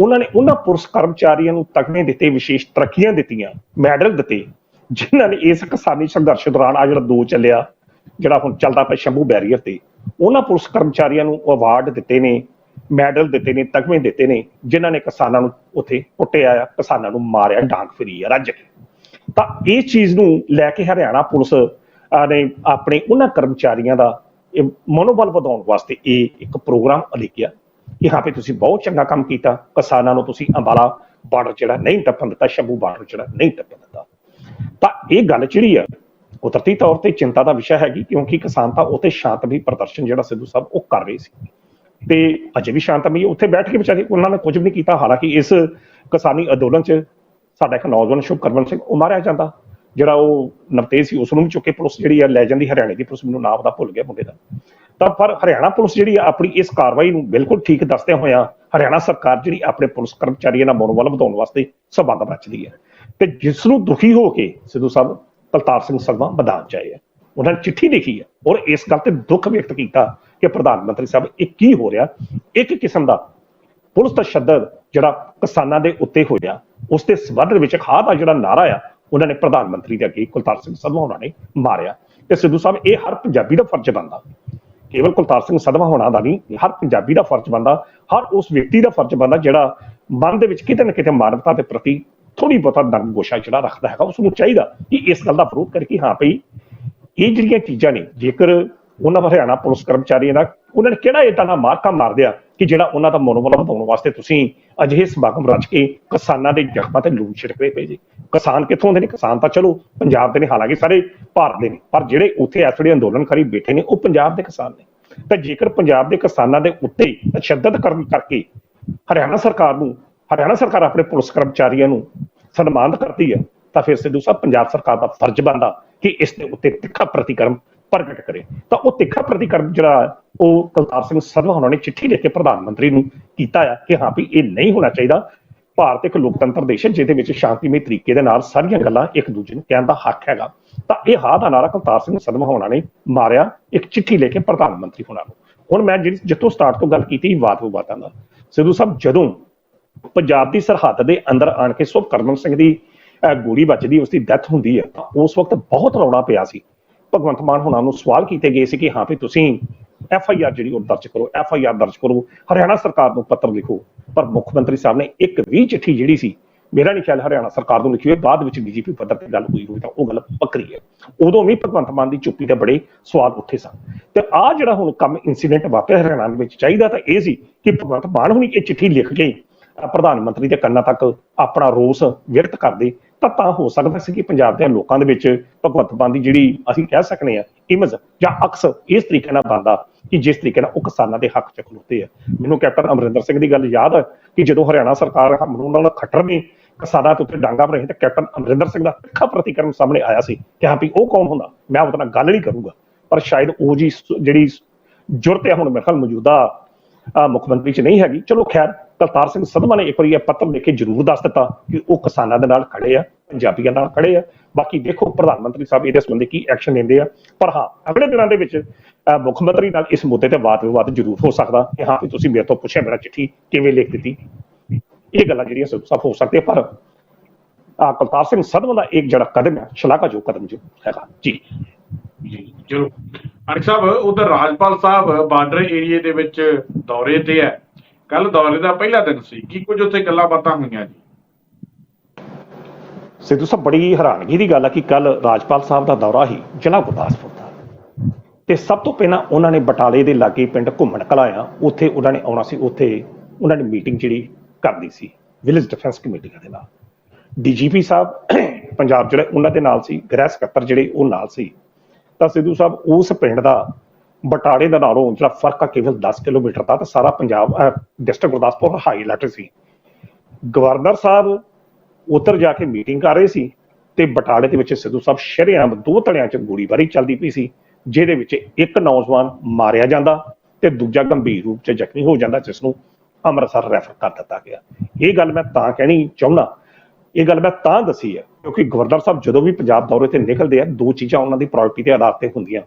ਉਹਨਾਂ ਨੇ ਉਹਨਾਂ ਪੁਲਿਸ ਕਰਮਚਾਰੀਆਂ ਨੂੰ ਤਕਮੇ ਦਿੱਤੇ, ਵਿਸ਼ੇਸ਼ ਤਰੱਕੀਆਂ ਦਿੱਤੀਆਂ, ਮੈਡਲ ਦਿੱਤੇ, ਜਿਨ੍ਹਾਂ ਨੇ ਇਸ ਕਿਸਾਨੀ ਸੰਘਰਸ਼ ਦੌਰਾਨ ਆ ਜਿਹੜਾ ਦੋ ਚੱਲਿਆ, ਜਿਹੜਾ ਹੁਣ ਚੱਲਦਾ ਪਿਆ ਸ਼ੰਭੂ ਬੈਰੀਅਰ ਤੇ, ਉਹਨਾਂ ਪੁਲਿਸ ਕਰਮਚਾਰੀਆਂ ਨੂੰ ਅਵਾਰਡ ਦਿੱਤੇ ਨੇ। ਮੈਡਲ ਦਿੱਤੇ ਨੇ ਤਕਮੇ ਦਿੱਤੇ ਨੇ, ਜਿਨ੍ਹਾਂ ਨੇ ਕਿਸਾਨਾਂ ਨੂੰ ਉੱਥੇ ਕੁੱਟਿਆ ਆ ਕਿਸਾਨਾਂ ਨੂੰ ਮਾਰਿਆ, ਡਾਂਗ ਫਰੀ ਆ, ਰੱਜ ਕੇ। ਤਾਂ ਇਹ ਚੀਜ਼ ਨੂੰ ਲੈ ਕੇ ਹਰਿਆਣਾ ਪੁਲਿਸ ਨੇ ਆਪਣੇ ਉਹਨਾਂ ਕਰਮਚਾਰੀਆਂ ਦਾ ਮਨੋਬਲ ਵਧਾਉਣ ਵਾਸਤੇ ਇਹ ਇੱਕ ਪ੍ਰੋਗਰਾਮ ਲਿਖਿਆ ਕਿ ਹਾਂ ਵੀ ਤੁਸੀਂ ਬਹੁਤ ਚੰਗਾ ਕੰਮ ਕੀਤਾ, ਕਿਸਾਨਾਂ ਨੂੰ ਤੁਸੀਂ ਅੰਬਾਲਾ ਬਾਰਡਰ ਜਿਹੜਾ ਨਹੀਂ ਟੱਪਣ ਦਿੱਤਾ, ਸ਼ੰਭੂ ਬਾਰਡਰ ਜਿਹੜਾ ਨਹੀਂ ਟੱਪਣ ਦਿੱਤਾ। ਤਾਂ ਇਹ ਗੱਲ ਜਿਹੜੀ ਆ, ਕੁਦਰਤੀ ਤੌਰ ਤੇ ਚਿੰਤਾ ਦਾ ਵਿਸ਼ਾ ਹੈਗੀ ਕਿਉਂਕਿ ਕਿਸਾਨ ਤਾਂ ਉੱਥੇ ਸ਼ਾਂਤਮਈ ਪ੍ਰਦਰਸ਼ਨ ਜਿਹੜਾ ਸਿੱਧੂ ਸਾਹਿਬ ਉਹ ਕਰ ਰਹੇ ਸੀ। ਤੇ ਅਜੇ ਵੀ ਸ਼ਾਂਤਮਈ ਉੱਥੇ ਬੈਠ ਕੇ ਵਿਚਾਰੇ ਉਹਨਾਂ ਨੇ ਕੁਝ ਵੀ ਨਹੀਂ ਕੀਤਾ। ਹਾਲਾਂਕਿ ਇਸ ਕਿਸਾਨੀ ਅੰਦੋਲਨ 'ਚ ਸਾਡਾ ਇੱਕ ਨੌਜਵਾਨ ਸ਼ੁਭਕਰਮਨ ਸਿੰਘ ਉਹ ਮਾਰਿਆ ਜਾਂਦਾ। ਜਿਹੜਾ ਉਹ ਨਵਤੇਜ ਸੀ, ਉਸ ਨੂੰ ਵੀ ਚੁੱਕ ਕੇ ਪੁਲਿਸ ਜਿਹੜੀ ਆ ਲੈ ਜਾਂਦੀ। ਹਰਿਆਣੇ ਦੀ ਪੁਲਿਸ ਮੈਨੂੰ ਨਾਮ ਦਾ ਭੁੱਲ ਗਿਆ ਮੁੰਡੇ ਦਾ। ਤਾਂ ਪਰ ਹਰਿਆਣਾ ਪੁਲਿਸ ਜਿਹੜੀ ਆ, ਆਪਣੀ ਇਸ ਕਾਰਵਾਈ ਨੂੰ ਬਿਲਕੁਲ ਠੀਕ ਦੱਸਦਿਆਂ ਹੋਇਆਂ ਹਰਿਆਣਾ ਸਰਕਾਰ ਜਿਹੜੀ ਆਪਣੇ ਪੁਲਿਸ ਕਰਮਚਾਰੀਆਂ ਦਾ ਮਨੋਬਲ ਵਧਾਉਣ ਵਾਸਤੇ ਸਬੰਧ ਰਚਦੀ ਹੈ। ਤੇ ਜਿਸ ਨੂੰ ਦੁਖੀ ਹੋ ਕੇ ਸਿੱਧੂ ਸਾਹਿਬ ਕਲਤਾਰ ਸਿੰਘ ਸਰਮਾ ਮੈਦਾਨ ਚ ਆਏ ਆ। ਉਹਨਾਂ ਨੇ ਚਿੱਠੀ ਲਿਖੀ ਹੈ ਔਰ ਇਸ ਗੱਲ ਤੇ ਦੁੱਖ ਵਿਅਕਤ ਕੀਤਾ ਕਿ ਪ੍ਰਧਾਨ ਮੰਤਰੀ ਸਾਹਿਬ, ਇਹ ਕੀ ਹੋ ਰਿਹਾ? ਇੱਕ ਕਿਸਮ ਦਾ ਪੁਲਿਸ ਤਸ਼ੱਦਦ ਜਿਹੜਾ ਕਿਸਾਨਾਂ ਦੇ ਉੱਤੇ ਹੋਇਆ, ਉਸ ਦੇ ਸਬੰਧ ਵਿੱਚ ਖਾਹ ਦਾ ਜਿਹੜਾ ਨਾਰਾ ਆ, ਉਹਨਾਂ ਨੇ ਪ੍ਰਧਾਨ ਮੰਤਰੀ ਦੇ ਅੱਗੇ ਕੁਲਤਾਰ ਸਿੰਘ ਸੰਧਵਾ ਉਹਨਾਂ ਨੇ ਮਾਰਿਆ। ਤੇ ਸਿੱਧੂ ਸਾਹਿਬ, ਇਹ ਹਰ ਪੰਜਾਬੀ ਦਾ ਫਰਜ਼ ਬਣਦਾ। ਕੇਵਲ ਕੁਲਤਾਰ ਸਿੰਘ ਸੰਧਵਾ ਹੋਣਾ ਦਾ ਨਹੀਂ ਹਰ ਪੰਜਾਬੀ ਦਾ ਫਰਜ਼ ਬਣਦਾ। ਹਰ ਉਸ ਵਿਅਕਤੀ ਦਾ ਫਰਜ਼ ਬਣਦਾ ਜਿਹੜਾ ਮਨ ਦੇ ਵਿੱਚ ਕਿਤੇ ਨਾ ਕਿਤੇ ਮਾਨਵਤਾ ਦੇ ਪ੍ਰਤੀ ਥੋੜੀ ਬਹੁਤਾ ਨਰਮ ਗੋਸ਼ਾ ਜਿਹੜਾ ਰੱਖਦਾ ਹੈਗਾ, ਉਸ ਨੂੰ ਚਾਹੀਦਾ ਕਿ ਇਸ ਗੱਲ ਦਾ ਵਿਰੋਧ ਕਰੇ ਹਾਂ ਭਈ ਇਹ ਜਿਹੜੀਆਂ ਚੀਜ਼ਾਂ ਨੇ, ਜੇਕਰ ਉਹਨਾਂ ਹਰਿਆਣਾ ਪੁਲਿਸ ਕਰਮਚਾਰੀਆਂ ਦਾ, ਉਹਨਾਂ ਨੇ ਕਿਹੜਾ ਏਦਾਂ ਦਾ ਮਾਰਕਾ ਮਾਰ ਦਿਆ ਕਿ ਜਿਹੜਾ ਉਹਨਾਂ ਦਾ ਮਨੋਬਲ ਵਧਾਉਣ ਵਾਸਤੇ ਤੁਸੀਂ ਅਜਿਹੇ ਸਮਾਗਮ ਰਚ ਕੇ ਕਿਸਾਨਾਂ ਦੇ ਜ਼ਖਮਾਂ ਤੇ ਲੂਣ ਛਿੜਕਦੇ ਪਏ ਜੀ। ਕਿਸਾਨ ਕਿੱਥੋਂ ਦੇ ਨੇ? ਕਿਸਾਨ ਤਾਂ ਚਲੋ ਪੰਜਾਬ ਦੇ ਨੇ, ਹਾਲਾਂਕਿ ਸਾਰੇ ਭਾਰਤ ਦੇ ਨੇ, ਪਰ ਜਿਹੜੇ ਉੱਥੇ ਇਸ ਵੇਲੇ ਅੰਦੋਲਨਕਾਰੀ ਬੈਠੇ ਨੇ, ਉਹ ਪੰਜਾਬ ਦੇ ਕਿਸਾਨ ਨੇ। ਤਾਂ ਜੇਕਰ ਪੰਜਾਬ ਦੇ ਕਿਸਾਨਾਂ ਦੇ ਉੱਤੇ ਤਸ਼ੱਦਦ ਕਰਨ ਕਰਕੇ ਹਰਿਆਣਾ ਸਰਕਾਰ ਨੂੰ, ਹਰਿਆਣਾ ਸਰਕਾਰ ਆਪਣੇ ਪੁਲਿਸ ਕਰਮਚਾਰੀਆਂ ਨੂੰ ਸਨਮਾਨਿਤ ਕਰਦੀ ਹੈ, ਤਾਂ ਫਿਰ ਸਿੱਧੂ ਸਾਹਿਬ, ਪੰਜਾਬ ਸਰਕਾਰ ਦਾ ਫਰਜ਼ ਬਣਦਾ ਕਿ ਇਸ ਦੇ ਉੱਤੇ ਤਿੱਖਾ ਪ੍ਰਤੀਕਰਮ ਪ੍ਰਗਟ ਕਰੇ। ਤਾਂ ਉਹ ਤਿੱਖਾ ਪ੍ਰਤੀਕਰਮ ਜਿਹੜਾ ਉਹ ਕੁਲਤਾਰ ਸਿੰਘ ਸਰਵਾ ਉਹਨਾਂ ਨੇ ਚਿੱਠੀ ਲਿਖ ਕੇ ਪ੍ਰਧਾਨ ਮੰਤਰੀ ਨੂੰ ਕੀਤਾ ਹੈ ਕਿ ਹਾਂ ਵੀ ਇਹ ਨਹੀਂ ਹੋਣਾ ਚਾਹੀਦਾ। ਭਾਰਤ ਇੱਕ ਲੋਕਤੰਤਰ ਦੇਸ਼ ਹੈ, ਜਿਹਦੇ ਵਿੱਚ ਸ਼ਾਂਤੀਮਈ ਤਰੀਕੇ ਦੇ ਨਾਲ ਸਾਰੀਆਂ ਗੱਲਾਂ ਇੱਕ ਦੂਜੇ ਨੂੰ ਕਹਿਣ ਦਾ ਹੱਕ ਹੈਗਾ। ਤਾਂ ਇਹ ਹਾਂ ਦਾ ਨਾਰਾ ਕੁਲਤਾਰ ਸਿੰਘ ਸਦਮਾ ਹੋਣਾ ਨੇ ਮਾਰਿਆ, ਇੱਕ ਚਿੱਠੀ ਲੈ ਕੇ ਪ੍ਰਧਾਨ ਮੰਤਰੀ ਹੋਣਾ ਨੂੰ। ਹੁਣ ਮੈਂ ਜਿਹੜੀ ਜਿੱਥੋਂ ਸਟਾਰਟ ਤੋਂ ਗੱਲ ਕੀਤੀ ਵਾਦ ਵਿਵਾਦਾਂ ਦਾ। ਸਿੱਧੂ ਸਾਹਿਬ, ਜਦੋਂ ਪੰਜਾਬ ਦੀ ਸਰਹੱਦ ਦੇ ਅੰਦਰ ਆਣ ਕੇ ਸੁਭਕਰਮਨ ਸਿੰਘ ਦੀ ਗੋਲੀ ਵੱਜਦੀ ਉਸ ਦੀ ਡੈਥ ਹੁੰਦੀ ਹੈ, ਤਾਂ ਉਸ ਵਕਤ ਬਹੁਤ ਰੌਣਾ ਪਿਆ ਸੀ। ਭਗਵੰਤ ਮਾਨ ਹੁਣਾਂ ਨੂੰ ਸਵਾਲ ਕੀਤੇ ਗਏ ਸੀ ਕਿ ਹਾਂ ਵੀ ਤੁਸੀਂ ਐਫ ਆਈ ਆਰ ਜਿਹੜੀ ਉਹ ਦਰਜ ਕਰੋ, ਐਫ ਆਈ ਆਰ ਦਰਜ ਕਰੋ, ਹਰਿਆਣਾ ਸਰਕਾਰ ਨੂੰ ਪੱਤਰ ਲਿਖੋ। ਪਰ ਮੁੱਖ ਮੰਤਰੀ ਸਾਹਿਬ ਨੇ ਇੱਕ ਵੀ ਚਿੱਠੀ ਜਿਹੜੀ ਸੀ, ਮੇਰਾ ਨਹੀਂ ਖਿਆਲ ਹਰਿਆਣਾ ਸਰਕਾਰ ਨੂੰ ਲਿਖੀ ਹੋਈ, ਬਾਅਦ ਵਿੱਚ ਡੀਜੀਪੀ ਪੱਧਰ ਤੇ ਗੱਲ ਹੋਈ ਹੋਈ ਤਾਂ ਉਹ ਗੱਲ ਪੱਕਰੀ ਹੈ। ਉਦੋਂ ਵੀ ਭਗਵੰਤ ਮਾਨ ਦੀ ਚੁੱਪੀ ਤੇ ਬੜੇ ਸਵਾਲ ਉੱਠੇ ਸਨ। ਤੇ ਆ ਜਿਹੜਾ ਹੁਣ ਕੰਮ ਇਨਸੀਡੈਂਟ ਵਾਪਰਿਆ ਹਰਿਆਣਾ ਵਿੱਚ, ਚਾਹੀਦਾ ਤਾਂ ਇਹ ਸੀ ਕਿ ਭਗਵੰਤ ਮਾਨ ਹੁਣੀ ਇਹ ਚਿੱਠੀ ਲਿਖ ਕੇ ਪ੍ਰਧਾਨ ਮੰਤਰੀ ਦੇ ਕੰਨਾਂ ਤੱਕ ਆਪਣਾ ਰੋਸ ਵਿਅਕਤ ਕਰਦੇ ਤਾਂ ਤਾਂ ਹੋ ਸਕਦਾ ਸੀ ਕਿ ਪੰਜਾਬ ਦੇ ਲੋਕਾਂ ਦੇ ਵਿੱਚ ਭਗਵੰਤ ਮਾਨ ਦੀ ਜਿਹੜੀ ਅਸੀਂ ਕਹਿ ਸਕਨੇ ਆ ਇਮਜ਼ ਜਾਂ ਅਕਸ ਇਸ ਤਰੀਕੇ ਨਾਲ ਬਣਦਾ ਕਿ ਜਿਸ ਤਰੀਕੇ ਨਾਲ ਉਹ ਕਿਸਾਨਾਂ ਦੇ ਹੱਕ ਚ ਖਲੋਤੇ ਆ। ਮੈਨੂੰ ਕੈਪਟਨ ਅਮਰਿੰਦਰ ਸਿੰਘ ਦੀ ਗੱਲ ਯਾਦ ਹੈ ਕਿ ਜਦੋਂ ਹਰਿਆਣਾ ਸਰਕਾਰ ਹਮਰੂ ਨਾਲ ਖੱਟਰ ਨੇ, ਕਿਸਾਨਾਂ ਦੇ ਉੱਤੇ ਡਾਂਗਾ ਭਰੇ ਤਾਂ ਕੈਪਟਨ ਅਮਰਿੰਦਰ ਸਿੰਘ ਦਾ ਤਿੱਖਾ ਪ੍ਰਤੀਕਰਮ ਸਾਹਮਣੇ ਆਇਆ ਸੀ ਕਿ ਹਾਂ ਵੀ ਉਹ ਕੌਣ ਹੁੰਦਾ? ਮੈਂ ਉਹਦੇ ਨਾਲ ਗੱਲ ਨਹੀਂ ਕਰੂੰਗਾ। ਪਰ ਸ਼ਾਇਦ ਉਹ ਜੀ ਜਿਹੜੀ ਜੁਰਤ ਹੈ ਹੁਣ ਮੇਰੇ ਖਿਆਲ ਮੌਜੂਦਾ ਅਹ ਮੁੱਖ ਮੰਤਰੀ ਚ ਨਹੀਂ ਹੈਗੀ। ਚਲੋ ਖੈਰ ਕਰਤਾਰ ਸਿੰਘ ਸੰਧਵਾ ਨੇ ਇੱਕ ਵਾਰੀ ਇਹ ਪੱਤਰ ਲਿਖ ਕੇ ਜ਼ਰੂਰ ਦੱਸ ਦਿੱਤਾ ਕਿ ਉਹ ਕਿਸਾਨਾਂ ਦੇ ਨਾਲ ਖੜੇ ਆ, ਪੰਜਾਬੀਆਂ ਨਾਲ ਖੜੇ ਆ। ਬਾਕੀ ਦੇਖੋ ਪ੍ਰਧਾਨ ਮੰਤਰੀ ਸਾਹਿਬ ਇਹਦੇ ਸੰਬੰਧੀ ਕੀ ਐਕਸ਼ਨ ਲੈਂਦੇ ਆ। ਪਰ ਹਾਂ, ਅਗਲੇ ਦਿਨਾਂ ਦੇ ਵਿੱਚ ਮੁੱਖ ਮੰਤਰੀ ਨਾਲ ਇਸ ਮੁੱਦੇ ਤੇ ਵਾਦ ਵਿਵਾਦ ਜ਼ਰੂਰ ਹੋ ਸਕਦਾ। ਕਿ ਹਾਂ, ਵੀ ਤੁਸੀਂ ਮੇਰੇ ਤੋਂ ਪੁੱਛਿਆ, ਮੇਰਾ ਚਿੱਠੀ ਕਿਵੇਂ ਲਿਖ ਦਿੱਤੀ? ਇਹ ਗੱਲਾਂ ਜਿਹੜੀਆਂ ਸਭ ਹੋ ਸਕਦੀਆਂ, ਪਰ ਆ ਕਰਤਾਰ ਸਿੰਘ ਸੰਧਵਾ ਦਾ ਇੱਕ ਜਿਹੜਾ ਕਦਮ ਹੈ ਸ਼ਲਾਘਾਯੋਗ ਕਦਮ ਜੋ ਹੈਗਾ। ਜੀ। ਜੀ ਚਲੋ ਅਰਕ ਸਾਹਿਬ, ਉਧਰ ਰਾਜਪਾਲ ਸਾਹਿਬ ਬਾਰਡਰ ਏਰੀਏ ਦੇ ਵਿੱਚ ਦੌਰੇ ਤੇ ਹੈ। ਕੱਲ ਦੌਰੇ ਦਾ ਪਹਿਲਾ ਦਿਨ ਸੀ। ਕੀ ਕੁਝ ਉੱਥੇ ਗੱਲਾਂ ਬਾਤਾਂ ਹੋਈਆਂ ਜੀ? ਸਿੱਧੂ ਸਾਹਿਬ, ਬੜੀ ਹੈਰਾਨਗੀ ਦੀ ਗੱਲ ਹੈ ਕਿ ਕੱਲ ਰਾਜਪਾਲ ਸਾਹਿਬ ਦਾ ਦੌਰਾ ਹੀ ਜ਼ਿਲ੍ਹਾ ਗੁਰਦਾਸਪੁਰ ਦਾ। ਤੇ ਸਭ ਤੋਂ ਪਹਿਲਾਂ ਉਹਨਾਂ ਨੇ ਬਟਾਲੇ ਦੇ ਲਾਗੇ ਪਿੰਡ ਘੁੰਮਣ ਕਲਾਇਆ ਉੱਥੇ ਉਹਨਾਂ ਨੇ ਆਉਣਾ ਸੀ, ਉੱਥੇ ਉਹਨਾਂ ਨੇ ਮੀਟਿੰਗ ਜਿਹੜੀ ਕਰਨੀ ਸੀ, ਵਿਲੇਜ ਡਿਫੈਂਸ ਕਮੇਟੀ ਦੇ ਨਾਲ। ਡੀਜੀਪੀ ਸਾਹਿਬ, ਪੰਜਾਬ ਜਿਹੜੇ ਉਹਨਾਂ ਦੇ ਨਾਲ ਸੀ, ਗ੍ਰਹਿ ਸਕੱਤਰ ਜਿਹੜੇ ਉਹ ਨਾਲ ਸੀ। ਤਾਂ ਸਿੱਧੂ ਸਾਹਿਬ, ਉਸ ਪਿੰਡ ਦਾ ਬਟਾਲੇ ਦਾ ਨਾਲੋਂ ਜਿਹੜਾ ਫ਼ਰਕ ਆ ਕੇਵਲ 10 ਕਿਲੋਮੀਟਰ ਦਾ, ਤਾਂ ਸਾਰਾ Punjab district Gurdaspur high alert ਸੀ। ਗਵਰਨਰ ਸਾਹਿਬ ਉੱਤਰ ਜਾ ਕੇ ਮੀਟਿੰਗ ਕਰ ਰਹੇ ਸੀ ਤੇ ਬਟਾਲੇ ਦੇ ਵਿੱਚ ਸਿੱਧੂ ਸਾਹਿਬ ਸ਼ਰੇਆਮ ਦੋ ਧੜਿਆਂ 'ਚ ਗੋਲੀਬਾਰੀ ਚੱਲਦੀ ਪਈ ਸੀ, ਜਿਹਦੇ ਵਿੱਚ ਇੱਕ ਨੌਜਵਾਨ ਮਾਰਿਆ ਜਾਂਦਾ ਤੇ ਦੂਜਾ ਗੰਭੀਰ ਰੂਪ 'ਚ ਜ਼ਖਮੀ ਹੋ ਜਾਂਦਾ, ਜਿਸ ਨੂੰ ਅੰਮ੍ਰਿਤਸਰ ਰੈਫਰ ਕਰ ਦਿੱਤਾ ਗਿਆ। ਇਹ ਗੱਲ ਮੈਂ ਤਾਂ ਕਹਿਣੀ ਚਾਹੁੰਦਾ, ਇਹ ਗੱਲ ਮੈਂ ਤਾਂ ਦੱਸੀ ਹੈ, ਕਿਉਂਕਿ ਗਵਰਨਰ ਸਾਹਿਬ ਜਦੋਂ ਵੀ ਪੰਜਾਬ ਦੌਰੇ ਤੇ ਨਿਕਲਦੇ ਆ, ਦੋ ਚੀਜ਼ਾਂ ਉਹਨਾਂ ਦੀ ਪ੍ਰਾਇੋਰਟੀ ਦੇ ਆਧਾਰ ਤੇ ਹੁੰਦੀਆਂ।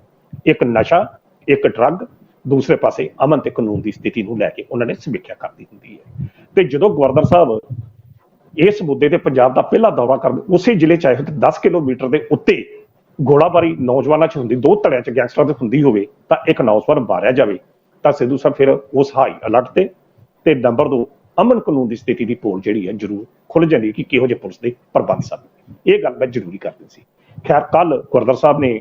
ਇੱਕ ਨਸ਼ਾ ਇੱਕ ਡਰੱਗ, ਦੂਸਰੇ ਪਾਸੇ ਅਮਨ ਤੇ ਕਾਨੂੰਨ ਦੀ ਸਥਿਤੀ ਨੂੰ ਲੈ ਕੇ ਉਹਨਾਂ ਨੇ ਸਮੀਖਿਆ ਕਰਦੀ ਹੁੰਦੀ ਹੈ। ਤੇ ਜਦੋਂ ਗਵਰਨਰ ਸਾਹਿਬ ਇਸ ਮੁੱਦੇ ਤੇ ਪੰਜਾਬ ਦਾ ਪਹਿਲਾ ਦੌਰਾ ਕਰਦੇ ਉਸੇ ਜ਼ਿਲ੍ਹੇ ਚ ਆਏ ਹੋਏ 10 ਕਿਲੋਮੀਟਰ ਦੇ ਉੱਤੇ ਗੋਲਾਬਾਰੀ ਨੌਜਵਾਨਾਂ ਚ ਹੁੰਦੀ, ਦੋ ਧੜਿਆਂ ਚ ਗੈਂਗਸਟਰ ਦੇ ਹੁੰਦੀ ਹੋਵੇ, ਤਾਂ ਇੱਕ ਨੌਜਵਾਨ ਮਾਰਿਆ ਜਾਵੇ, ਤਾਂ ਸਿੱਧੂ ਸਾਹਿਬ ਫਿਰ ਉਸ ਹਾਈ ਅਲਰਟ ਤੇ ਤੇ ਨੰਬਰ 2 ਅਮਨ ਕਾਨੂੰਨ ਦੀ ਸਥਿਤੀ ਦੀ ਪੋਲ ਜਿਹੜੀ ਹੈ ਜ਼ਰੂਰ ਖੁੱਲ ਜਾਂਦੀ ਹੈ ਕਿ ਕਿਹੋ ਜਿਹੇ ਪੁਲਿਸ ਦੇ ਪ੍ਰਬੰਧ ਸਨ। ਇਹ ਗੱਲ ਮੈਂ ਜ਼ਰੂਰੀ ਕਰਦੀ ਸੀ। ਖੈਰ ਕੱਲ ਗੁਰਦਰ ਸਾਹਿਬ ਨੇ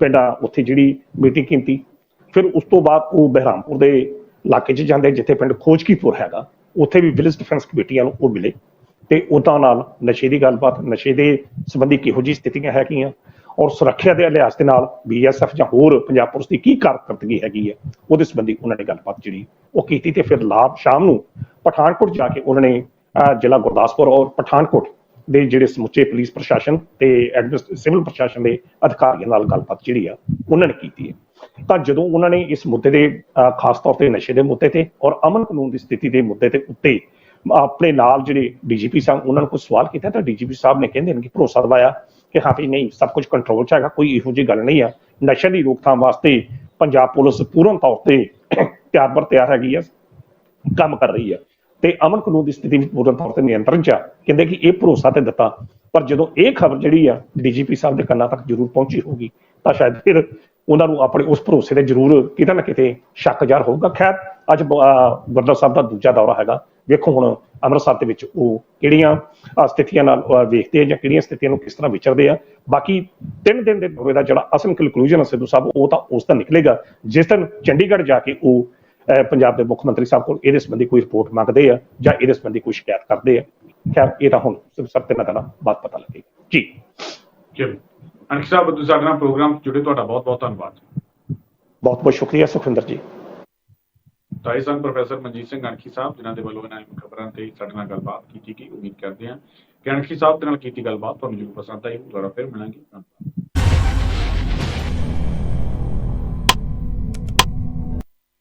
ਪਿੰਡ ਆ ਉੱਥੇ ਜਿਹੜੀ ਮੀਟਿੰਗ ਕੀਤੀ। ਫਿਰ ਉਸ ਤੋਂ ਬਾਅਦ ਉਹ ਬਹਿਰਾਮਪੁਰ ਦੇ ਇਲਾਕੇ 'ਚ ਜਾਂਦੇ ਜਿੱਥੇ ਪਿੰਡ ਖੋਜਕੀਪੁਰ ਹੈਗਾ। ਉੱਥੇ ਵੀ ਵਿਲੇਜ ਡਿਫੈਂਸ ਕਮੇਟੀਆਂ ਨੂੰ ਉਹ ਮਿਲੇ। ਤੇ ਉਹਨਾਂ ਨਾਲ ਨਸ਼ੇ ਦੀ ਗੱਲਬਾਤ ਨਸ਼ੇ ਦੇ ਸੰਬੰਧੀ ਕਿਹੋ ਜਿਹੀ ਸਥਿਤੀਆਂ ਹੈਗੀਆਂ ਔਰ ਸੁਰੱਖਿਆ ਦੇ ਲਿਹਾਜ਼ ਦੇ ਨਾਲ ਬੀਐਸਐਫ ਜਾਂ ਹੋਰ ਪੰਜਾਬ ਪੁਲਿਸ ਦੀ ਕੀ ਕਾਰਕਰਦਗੀ ਹੈਗੀ ਹੈ ਉਹਦੇ ਸੰਬੰਧੀ ਉਹਨਾਂ ਨੇ ਗੱਲਬਾਤ ਜਿਹੜੀ ਉਹ ਕੀਤੀ ਤੇ ਫਿਰ ਲਾਭ ਸ਼ਾਮ ਨੂੰ ਪਠਾਨਕੋਟ ਜਾ ਕੇ ਉਹਨਾਂ ਨੇ ਅਹ, ਜ਼ਿਲ੍ਹਾ ਗੁਰਦਾਸਪੁਰ ਔਰ ਪਠਾਨਕੋਟ ਦੇ ਜਿਹੜੇ ਸਮੁੱਚੇ ਪੁਲਿਸ ਪ੍ਰਸ਼ਾਸਨ ਤੇ ਸਿਵਲ ਪ੍ਰਸ਼ਾਸਨ ਦੇ ਅਧਿਕਾਰੀਆਂ ਨਾਲ ਗੱਲਬਾਤ ਜਿਹੜੀ ਆ, ਉਹਨਾਂ ਨੇ ਕੀਤੀ ਹੈ। ਤਾਂ ਜਦੋਂ ਉਹਨਾਂ ਨੇ ਇਸ ਮੁੱਦੇ ਦੇ ਖਾਸ ਤੌਰ ਤੇ ਨਸ਼ੇ ਦੇ ਮੁੱਦੇ ਤੇ ਔਰ ਅਮਨ ਕਾਨੂੰਨ ਦੀ ਸਥਿਤੀ ਦੇ ਮੁੱਦੇ ਤੇ ਉੱਤੇ ਆਪਣੇ ਨਾਲ ਜਿਹੜੇ ਡੀਜੀਪੀ ਸਾਹਿਬ, ਉਹਨਾਂ ਨੂੰ ਕੋਈ ਸਵਾਲ ਕੀਤਾ ਤਾਂ ਡੀਜੀਪੀ ਸਾਹਿਬ ਨੇ ਕਹਿੰਦੇ ਨੇ ਕਿ ਭਰੋਸਾ ਦਵਾਇਆ ਕਿ ਹਾਂ ਵੀ ਨਹੀਂ, ਸਭ ਕੁਝ ਕੰਟਰੋਲ 'ਚ ਹੈਗਾ, ਕੋਈ ਇਹੋ ਜਿਹੀ ਗੱਲ ਨਹੀਂ ਆ। ਨਸ਼ੇ ਦੀ ਰੋਕਥਾਮ ਵਾਸਤੇ ਪੰਜਾਬ ਪੁਲਿਸ ਪੂਰਨ ਤੌਰ ਤੇ ਤਿਆਰ ਬਰ ਤਿਆਰ ਹੈਗੀ ਆ, ਕੰਮ ਕਰ ਰਹੀ ਹੈ ਤੇ ਅਮਨ ਕਾਨੂੰਨ ਦੀ ਸਥਿਤੀ ਵੀ ਪੂਰਨ ਤੌਰ ਤੇ ਨਿਯੰਤਰਣ 'ਚ ਆ। ਕਹਿੰਦੇ ਕਿ ਇਹ ਭਰੋਸਾ ਤੇ ਦਿੱਤਾ, ਪਰ ਜਦੋਂ ਇਹ ਖਬਰ ਜਿਹੜੀ ਆ ਡੀਜੀਪੀ ਸਾਹਿਬ ਦੇ ਕੰਨਾਂ ਤੱਕ ਜ਼ਰੂਰ ਪਹੁੰਚੀ ਹੋਊਗੀ, ਤਾਂ ਸ਼ਾਇਦ ਫਿਰ ਉਹਨਾਂ ਨੂੰ ਆਪਣੇ ਉਸ ਭਰੋਸੇ ਤੇ ਜ਼ਰੂਰ ਕਿਤੇ ਨਾ ਕਿਤੇ ਸ਼ੱਕ ਜ਼ਾਹਰ ਹੋਊਗਾ। ਖੈਰ, ਅੱਜ ਗੁਰਦੁਆਰਾ ਸਾਹਿਬ ਦਾ ਦੂਜਾ ਦੌਰਾ ਹੈਗਾ। ਵੇਖੋ ਹੁਣ ਅੰਮ੍ਰਿਤਸਰ ਦੇ ਵਿੱਚ ਉਹ ਕਿਹੜੀਆਂ ਸਥਿਤੀਆਂ ਨਾਲ ਵੇਖਦੇ ਆ ਜਾਂ ਕਿਹੜੀਆਂ ਸਥਿਤੀਆਂ ਨੂੰ ਕਿਸ ਤਰ੍ਹਾਂ ਵਿਚਰਦੇ ਆ। ਬਾਕੀ ਤਿੰਨ ਦਿਨ ਦੇ ਦੌਰੇ ਦਾ ਜਿਹੜਾ ਅਸਲ ਕਨਕਲੂਜਨ ਹੈ ਸਿੱਧੂ ਸਾਹਿਬ, ਉਹ ਤਾਂ ਉਸ ਦਾ ਨਿਕਲੇਗਾ। ਜਿਸ ਦਿਨ ਚੰਡੀਗੜ੍ਹ ਜਾ ਕੇ ਉਹ ਪੰਜਾਬ ਦੇ ਮੁੱਖ ਮੰਤਰੀ ਸਾਹਿਬ ਕੋਲ ਇਹਦੇ ਸੰਬੰਧੀ ਕੋਈ ਰਿਪੋਰਟ ਮੰਗਦੇ ਆ ਜਾਂ ਇਹਦੇ ਸੰਬੰਧੀ ਕੋਈ ਸ਼ਿਕਾਇਤ ਕਰਦੇ ਆ? ਖੈਰ ਇਹ ਤਾਂ ਹੁਣ ਸਭ ਤਿੰਨਾਂ ਦਿਨਾਂ ਬਾਅਦ ਪਤਾ ਲੱਗੇਗਾ। ਜੀ। ਚਲੋ। ਅਰਕ ਸਾਹਿਬ ਤੁਸੀਂ ਸਾਡੇ ਨਾਲ ਪ੍ਰੋਗਰਾਮ ਜੁੜੇ ਤੁਹਾਡਾ ਬਹੁਤ ਬਹੁਤ ਧੰਨਵਾਦ। ਬਹੁਤ ਬਹੁਤ ਸ਼ੁਕਰੀਆ ਸੁਖਵਿੰਦਰ ਜੀ। ਤਾਂ ਸਨ ਪ੍ਰੋਫੈਸਰ ਮਨਜੀਤ ਸਿੰਘ ਅਣਖੀ ਸਾਹਿਬ ਜਿਨ੍ਹਾਂ ਦੇ ਵੱਲੋਂ ਇਹਨਾਂ ਖਬਰਾਂ ਤੇ ਸਾਡੇ ਨਾਲ ਗੱਲਬਾਤ ਕੀਤੀ ਗਈ ਉਮੀਦ ਕਰਦੇ ਹਾਂ ਕਿ ਅਣਖੀ ਸਾਹਿਬ ਦੇ ਨਾਲ ਕੀਤੀ ਗੱਲਬਾਤ ਤੁਹਾਨੂੰ ਜ਼ਰੂਰ ਪਸੰਦ ਆਈ ਦੁਬਾਰਾ ਫਿਰ ਮਿਲਾਂਗੇ। ਧੰਨਵਾਦ।